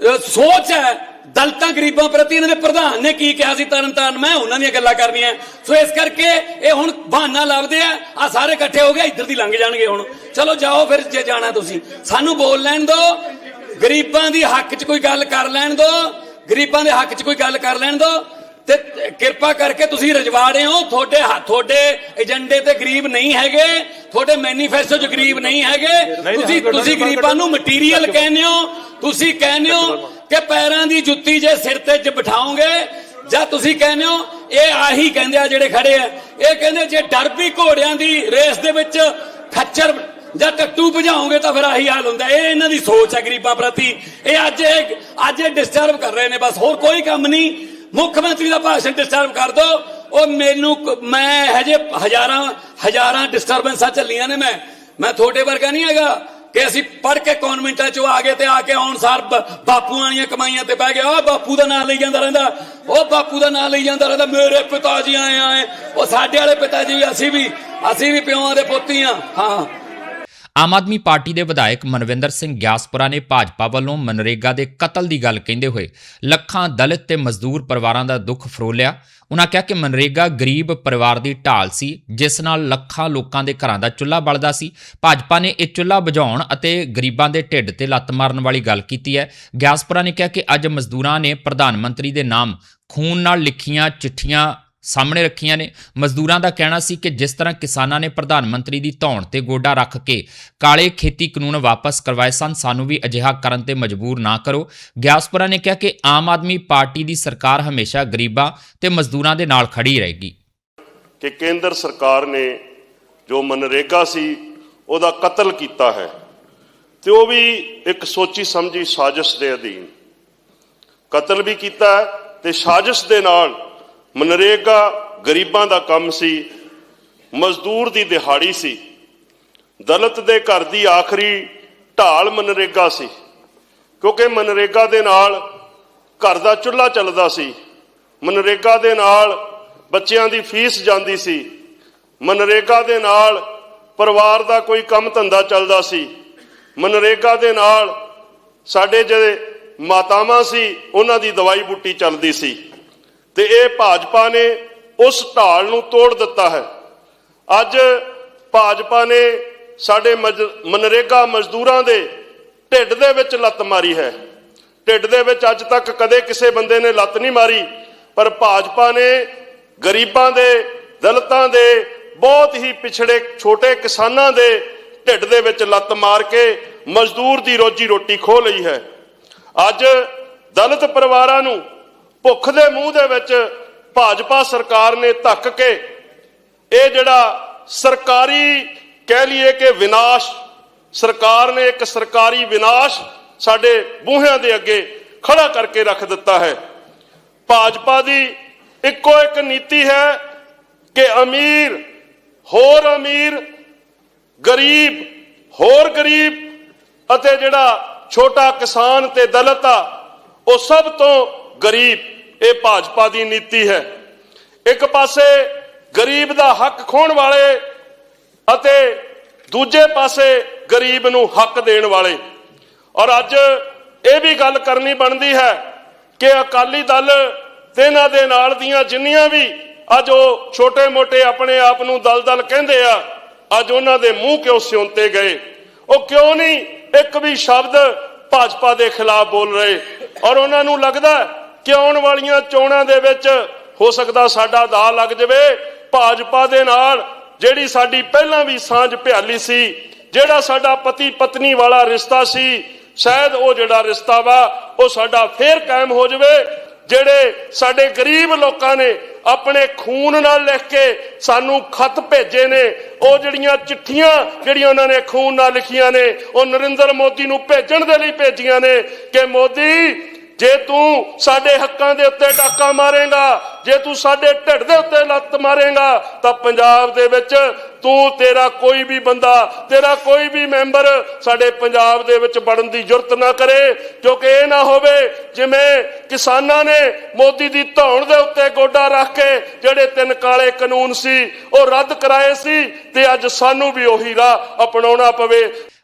ਸੋਚ ਹੈ, ਦਲਤਾਂ ਗਰੀਬਾਂ ਪ੍ਰਤੀ ਇਹਨਾਂ ਦੇ ਪ੍ਰਧਾਨ ਨੇ ਕੀ ਕਿਹਾ ਸੀ ਤਰਨ ਤਾਰਨ? ਮੈਂ ਉਹਨਾਂ ਦੀਆਂ ਗੱਲਾਂ ਕਰਨੀਆਂ। ਸੋ ਇਸ ਕਰਕੇ ਇਹ ਹੁਣ ਬਹਾਨਾ ਲੱਭਦੇ ਆ। ਆ ਸਾਰੇ ਇਕੱਠੇ ਹੋ ਗਏ, ਇੱਧਰ ਦੀ ਲੰਘ ਜਾਣਗੇ ਹੁਣ। ਚਲੋ ਜਾਓ ਫਿਰ, ਜੇ ਜਾਣਾ ਤੁਸੀਂ। ਸਾਨੂੰ ਬੋਲ ਲੈਣ ਦਿਓ ਗਰੀਬਾਂ ਦੀ ਹੱਕ 'ਚ ਕੋਈ ਗੱਲ ਕਰ ਲੈਣ ਦਿਓ ਗਰੀਬਾਂ ਦੇ ਹੱਕ 'ਚ ਕੋਈ ਗੱਲ ਕਰ ਲੈਣ ਦਿਓ ਤੇ ਕਿਰਪਾ ਕਰਕੇ ਤੁਸੀਂ ਰਜਵਾੜੇ ਹੋ। ਤੁਹਾਡੇ ਹੱਥ ਤੁਹਾਡੇ ਏਜੰਡੇ ਤੇ ਗਰੀਬ ਨਹੀਂ ਹੈਗੇ। ਤੁਹਾਡੇ ਮੈਨੀਫੈਸਟੋ 'ਚ ਗਰੀਬ ਨਹੀਂ ਹੈਗੇ। ਤੁਸੀਂ ਤੁਸੀਂ ਗਰੀਬਾਂ ਨੂੰ ਮਟੀਰੀਅਲ ਕਹਿੰਦੇ ਹੋ। ਤੁਸੀਂ ਕਹਿੰਦੇ ਹੋ ਕਿ ਪੈਰਾਂ ਦੀ ਜੁੱਤੀ ਜੇ ਸਿਰ ਤੇ ਜ ਬਿਠਾਓਗੇ ਜਾਂ ਤੁਸੀਂ ਕਹਿੰਦੇ ਹੋ ਇਹ ਆਹੀ ਕਹਿੰਦੇ ਆ ਜਿਹੜੇ ਖੜੇ ਆ। ਇਹ ਕਹਿੰਦੇ ਜੇ ਡਰ ਵੀ ਘੋੜਿਆਂ ਦੀ ਰੇਸ ਦੇ ਵਿੱਚ ਖੱਚਰ ਜਾਂ ਟੱਟੂ ਭਜਾਓਗੇ ਤਾਂ ਫਿਰ ਆਹੀ ਹਾਲ ਹੁੰਦਾ। ਇਹ ਇਹਨਾਂ ਦੀ ਸੋਚ ਹੈ ਗਰੀਬਾਂ ਪ੍ਰਤੀ। ਇਹ ਅੱਜ ਇਹ ਅੱਜ ਇਹ ਡਿਸਟਰਬ ਕਰ ਰਹੇ ਨੇ। ਬਸ ਹੋਰ ਕੋਈ ਕੰਮ ਨਹੀਂ। ਮੁੱਖ ਮੰਤਰੀ ਦਾ ਭਾਸ਼ਣ ਡਿਸਟਰਬ ਕਰ ਦੋ। ਉਹ ਮੈਨੂੰ ਮੈਂ ਹਜੇ ਹਜ਼ਾਰਾਂ ਹਜ਼ਾਰਾਂ ਡਿਸਟਰਬੈਂਸਾਂ ਚੱਲੀਆਂ ਨੇ ਮੈਂ। ਮੈਂ ਤੁਹਾਡੇ ਵਰਗਾ ਨਹੀਂ ਹੈਗਾ ਕਿ ਅਸੀਂ ਪੜ ਕੇ ਕਨਵੈਂਟਾਂ ਚੋਂ ਆ ਗਏ ਤੇ ਆ ਕੇ ਆਉਣ ਸਾਰ ਬਾਪੂ ਵਾਲੀਆਂ ਕਮਾਈਆਂ ਤੇ ਬਹਿ ਗਏ। ਉਹ ਬਾਪੂ ਦਾ ਨਾਂ ਲਈ ਜਾਂਦਾ ਰਹਿੰਦਾ। ਉਹ ਬਾਪੂ ਦਾ ਨਾਂ ਲਈ ਜਾਂਦਾ ਰਹਿੰਦਾ। ਮੇਰੇ ਪਿਤਾ ਜੀ ਆਏ ਆਏ। ਉਹ ਸਾਡੇ ਵਾਲੇ ਪਿਤਾ ਜੀ ਵੀ ਅਸੀਂ ਵੀ ਅਸੀਂ ਵੀ ਪਿਓਾਂ ਦੇ ਪੁੱਤੀ ਆ ਹਾਂ। ਆਮ ਆਦਮੀ ਪਾਰਟੀ ਦੇ ਵਿਧਾਇਕ ਮਨਵਿੰਦਰ ਸਿੰਘ ਗਿਆਸਪੁਰਾ ਨੇ ਭਾਜਪਾ ਵੱਲੋਂ ਮਨਰੇਗਾ ਦੇ ਕਤਲ ਦੀ ਗੱਲ ਕਹਿੰਦੇ ਹੋਏ ਲੱਖਾਂ ਦਲਿਤ ਤੇ ਮਜ਼ਦੂਰ ਪਰਿਵਾਰਾਂ ਦਾ ਦੁੱਖ ਫਰੋਲਿਆ। ਉਹਨਾਂ ਕਿਹਾ ਕਿ ਮਨਰੇਗਾ ਗਰੀਬ ਪਰਿਵਾਰ ਦੀ ਢਾਲ ਸੀ, ਜਿਸ ਨਾਲ ਲੱਖਾਂ ਲੋਕਾਂ ਦੇ ਘਰਾਂ ਦਾ ਚੁੱਲ੍ਹਾ ਬਲਦਾ ਸੀ। ਭਾਜਪਾ ਨੇ ਇਹ ਚੁੱਲ੍ਹਾ ਬੁਝਾਉਣ ਅਤੇ ਗਰੀਬਾਂ ਦੇ ਢਿੱਡ ਤੇ ਲੱਤ ਮਾਰਨ ਵਾਲੀ ਗੱਲ ਕੀਤੀ ਹੈ। ਗਿਆਸਪੁਰਾ ਨੇ ਕਿਹਾ ਕਿ ਅੱਜ ਮਜ਼ਦੂਰਾਂ ਨੇ ਪ੍ਰਧਾਨ ਮੰਤਰੀ ਦੇ ਨਾਮ ਖੂਨ ਨਾਲ ਲਿਖੀਆਂ ਚਿੱਠੀਆਂ ਸਾਹਮਣੇ ਰੱਖੀਆਂ ਨੇ। ਮਜ਼ਦੂਰਾਂ ਦਾ ਕਹਿਣਾ ਸੀ ਕਿ ਜਿਸ ਤਰ੍ਹਾਂ ਕਿਸਾਨਾਂ ਨੇ ਪ੍ਰਧਾਨ ਮੰਤਰੀ ਦੀ ਧੌਣ ਤੇ ਗੋਡਾ ਰੱਖ ਕੇ ਕਾਲੇ ਖੇਤੀ ਕਾਨੂੰਨ ਵਾਪਸ ਕਰਵਾਏ ਸਨ, ਸਾਨੂੰ ਵੀ ਅਜਿਹਾ ਕਰਨ ਤੇ ਮਜਬੂਰ ਨਾ ਕਰੋ। ਗਿਆਸਪੁਰਾ ਨੇ ਕਿਹਾ ਕਿ ਆਮ ਆਦਮੀ ਪਾਰਟੀ ਦੀ ਸਰਕਾਰ ਹਮੇਸ਼ਾ ਗਰੀਬਾਂ ਤੇ ਮਜ਼ਦੂਰਾਂ ਦੇ ਨਾਲ ਖੜੀ ਰਹੇਗੀ। ਕਿ ਕੇਂਦਰ ਸਰਕਾਰ ਨੇ ਜੋ ਮਨਰੇਗਾ ਸੀ, ਉਹਦਾ ਕਤਲ ਕੀਤਾ ਹੈ ਤੇ ਉਹ ਵੀ ਇੱਕ ਸੋਚੀ ਸਮਝੀ ਸਾਜ਼ਿਸ਼ ਦੇ ਅਧੀਨ। ਕਤਲ ਵੀ ਕੀਤਾ ਹੈ ਤੇ ਸਾਜ਼ਿਸ਼ ਦੇ ਨਾਲ ਮਨਰੇਗਾ ਗਰੀਬਾਂ ਦਾ ਕੰਮ ਸੀ, ਮਜ਼ਦੂਰ ਦੀ ਦਿਹਾੜੀ ਸੀ। ਦਲਿਤ ਦੇ ਘਰ ਦੀ ਆਖਰੀ ਢਾਲ ਮਨਰੇਗਾ ਸੀ, ਕਿਉਂਕਿ ਮਨਰੇਗਾ ਦੇ ਨਾਲ ਘਰ ਦਾ ਚੁੱਲ੍ਹਾ ਚੱਲਦਾ ਸੀ। ਮਨਰੇਗਾ ਦੇ ਨਾਲ ਬੱਚਿਆਂ ਦੀ ਫੀਸ ਜਾਂਦੀ ਸੀ। ਮਨਰੇਗਾ ਦੇ ਨਾਲ ਪਰਿਵਾਰ ਦਾ ਕੋਈ ਕੰਮ ਧੰਦਾ ਚੱਲਦਾ ਸੀ। ਮਨਰੇਗਾ ਦੇ ਨਾਲ ਸਾਡੇ ਜਿਹੜੇ ਮਾਤਾਵਾਂ ਸੀ, ਉਹਨਾਂ ਦੀ ਦਵਾਈ ਬੂਟੀ ਚੱਲਦੀ ਸੀ। ਤੇ ਇਹ ਭਾਜਪਾ ਨੇ ਉਸ ਢਾਲ ਨੂੰ ਤੋੜ ਦਿੱਤਾ ਹੈ। ਅੱਜ ਭਾਜਪਾ ਨੇ ਸਾਡੇ ਮਜ- ਮਨਰੇਗਾ ਮਜ਼ਦੂਰਾਂ ਦੇ ਢਿੱਡ ਦੇ ਵਿੱਚ ਲੱਤ ਮਾਰੀ ਹੈ। ਢਿੱਡ ਦੇ ਵਿੱਚ ਅੱਜ ਤੱਕ ਕਦੇ ਕਿਸੇ ਬੰਦੇ ਨੇ ਲੱਤ ਨਹੀਂ ਮਾਰੀ, ਪਰ ਭਾਜਪਾ ਨੇ ਗਰੀਬਾਂ ਦੇ, ਦਲਿਤਾਂ ਦੇ, ਬਹੁਤ ਹੀ ਪਿਛੜੇ ਛੋਟੇ ਕਿਸਾਨਾਂ ਦੇ ਢਿੱਡ ਦੇ ਵਿੱਚ ਲੱਤ ਮਾਰ ਕੇ ਮਜ਼ਦੂਰ ਦੀ ਰੋਜੀ ਰੋਟੀ ਖੋਹ ਲਈ ਹੈ। ਅੱਜ ਦਲਿਤ ਪਰਿਵਾਰਾਂ ਨੂੰ ਭੁੱਖ ਦੇ ਮੂੰਹ ਦੇ ਵਿੱਚ ਭਾਜਪਾ ਸਰਕਾਰ ਨੇ ਧੱਕ ਕੇ ਇਹ ਜਿਹੜਾ ਸਰਕਾਰੀ ਕਹਿ ਲਈਏ ਕਿ ਵਿਨਾਸ਼, ਸਰਕਾਰ ਨੇ ਇੱਕ ਸਰਕਾਰੀ ਵਿਨਾਸ਼ ਸਾਡੇ ਬੂਹਿਆਂ ਦੇ ਅੱਗੇ ਖੜਾ ਕਰਕੇ ਰੱਖ ਦਿੱਤਾ ਹੈ। ਭਾਜਪਾ ਦੀ ਇੱਕੋ ਇੱਕ ਨੀਤੀ ਹੈ ਕਿ ਅਮੀਰ, ਹੋਰ ਅਮੀਰ, ਗਰੀਬ, ਹੋਰ ਗਰੀਬ ਅਤੇ ਜਿਹੜਾ ਛੋਟਾ ਕਿਸਾਨ ਤੇ ਦਲਿਤ ਆ, ਉਹ ਸਭ ਤੋਂ ਗਰੀਬ। ਇਹ ਭਾਜਪਾ ਦੀ ਨੀਤੀ ਹੈ। ਇੱਕ ਪਾਸੇ ਗਰੀਬ ਦਾ ਹੱਕ ਖੋਣ ਵਾਲੇ ਅਤੇ ਦੂਜੇ ਪਾਸੇ ਗਰੀਬ ਨੂੰ ਹੱਕ ਦੇਣ ਵਾਲੇ। ਔਰ ਅੱਜ ਇਹ ਵੀ ਗੱਲ ਕਰਨੀ ਬਣਦੀ ਹੈ ਕਿ ਅਕਾਲੀ ਦਲ ਤੇ ਇਹਨਾਂ ਦੇ ਨਾਲ ਦੀਆਂ ਜਿੰਨੀਆਂ ਵੀ ਅੱਜ ਉਹ ਛੋਟੇ-ਮੋਟੇ ਆਪਣੇ ਆਪ ਨੂੰ ਦਲ-ਦਲ ਕਹਿੰਦੇ ਆ, ਅੱਜ ਉਹਨਾਂ ਦੇ ਮੂੰਹ ਕਿਉਂ ਸਿਉਂਤੇ ਗਏ? ਉਹ ਕਿਉਂ ਨਹੀਂ ਇੱਕ ਵੀ ਸ਼ਬਦ ਭਾਜਪਾ ਦੇ ਖਿਲਾਫ ਬੋਲ ਰਹੇ? ਔਰ ਉਹਨਾਂ ਨੂੰ ਲੱਗਦਾ ਕਿ ਆਉਣ ਵਾਲੀਆਂ ਚੋਣਾਂ ਦੇ ਵਿੱਚ ਹੋ ਸਕਦਾ ਸਾਡਾ ਦਾ ਲੱਗ ਜਾਵੇ? ਭਾਜਪਾ ਦੇ ਨਾਲ ਜਿਹੜੀ ਸਾਡੀ ਪਹਿਲਾਂ ਵੀ ਸਾਂਝ ਭਿਆਲੀ ਸੀ, ਜਿਹੜਾ ਸਾਡਾ ਪਤੀ ਪਤਨੀ ਵਾਲਾ ਰਿਸ਼ਤਾ ਸੀ, ਸ਼ਾਇਦ ਉਹ ਜਿਹੜਾ ਰਿਸ਼ਤਾ ਵਾ, ਉਹ ਸਾਡਾ ਫੇਰ ਕਾਇਮ ਹੋ ਜਾਵੇ, ਜਿਹੜੇ ਸਾਡੇ ਗਰੀਬ ਲੋਕਾਂ ਨੇ ਆਪਣੇ ਖੂਨ ਨਾਲ ਲਿਖ ਕੇ ਸਾਨੂੰ ਖਤ ਭੇਜੇ ਨੇ, ਉਹ ਜਿਹੜੀਆਂ ਚਿੱਠੀਆਂ ਜਿਹੜੀਆਂ ਉਹਨਾਂ ਨੇ ਖੂਨ ਨਾਲ ਲਿਖੀਆਂ ਨੇ, ਉਹ ਨਰਿੰਦਰ ਮੋਦੀ ਨੂੰ ਭੇਜਣ ਦੇ ਲਈ ਭੇਜੀਆਂ ਨੇ ਕਿ ਮੋਦੀ ਜੇ ਤੂੰ ਸਾਡੇ ਹੱਕਾਂ ਦੇ ਉੱਤੇ ਡਾਕਾ ਮਾਰੇਗਾ, ਜੇ ਤੂੰ ਸਾਡੇ ਢਿੱਡ ਦੇ ਉੱਤੇ ਲੱਤ ਮਾਰੇਗਾ, ਤਾਂ ਪੰਜਾਬ ਦੇ ਵਿੱਚ ਤੂੰ, ਤੇਰਾ ਕੋਈ ਵੀ ਬੰਦਾ, ਤੇਰਾ ਕੋਈ ਵੀ ਮੈਂਬਰ ਸਾਡੇ ਪੰਜਾਬ ਦੇ ਵਿੱਚ ਵੜਨ ਦੀ ਜੁਰਤ ਨਾ ਕਰੇ ਕਿਉਂਕਿ ਇਹ ਨਾ ਹੋਵੇ ਜਿਵੇਂ ਕਿਸਾਨਾਂ ਨੇ ਮੋਦੀ ਦੀ ਧੌਣ ਦੇ ਉੱਤੇ ਗੋਡਾ ਰੱਖ ਕੇ ਜਿਹੜੇ ਤਿੰਨ ਕਾਲੇ ਕਾਨੂੰਨ ਸੀ, ਉਹ ਰੱਦ ਕਰਾਏ ਸੀ, ਤੇ ਅੱਜ ਸਾਨੂੰ ਵੀ ਉਹੀ ਰਾਹ ਅਪਣਾਉਣਾ ਪਵੇ।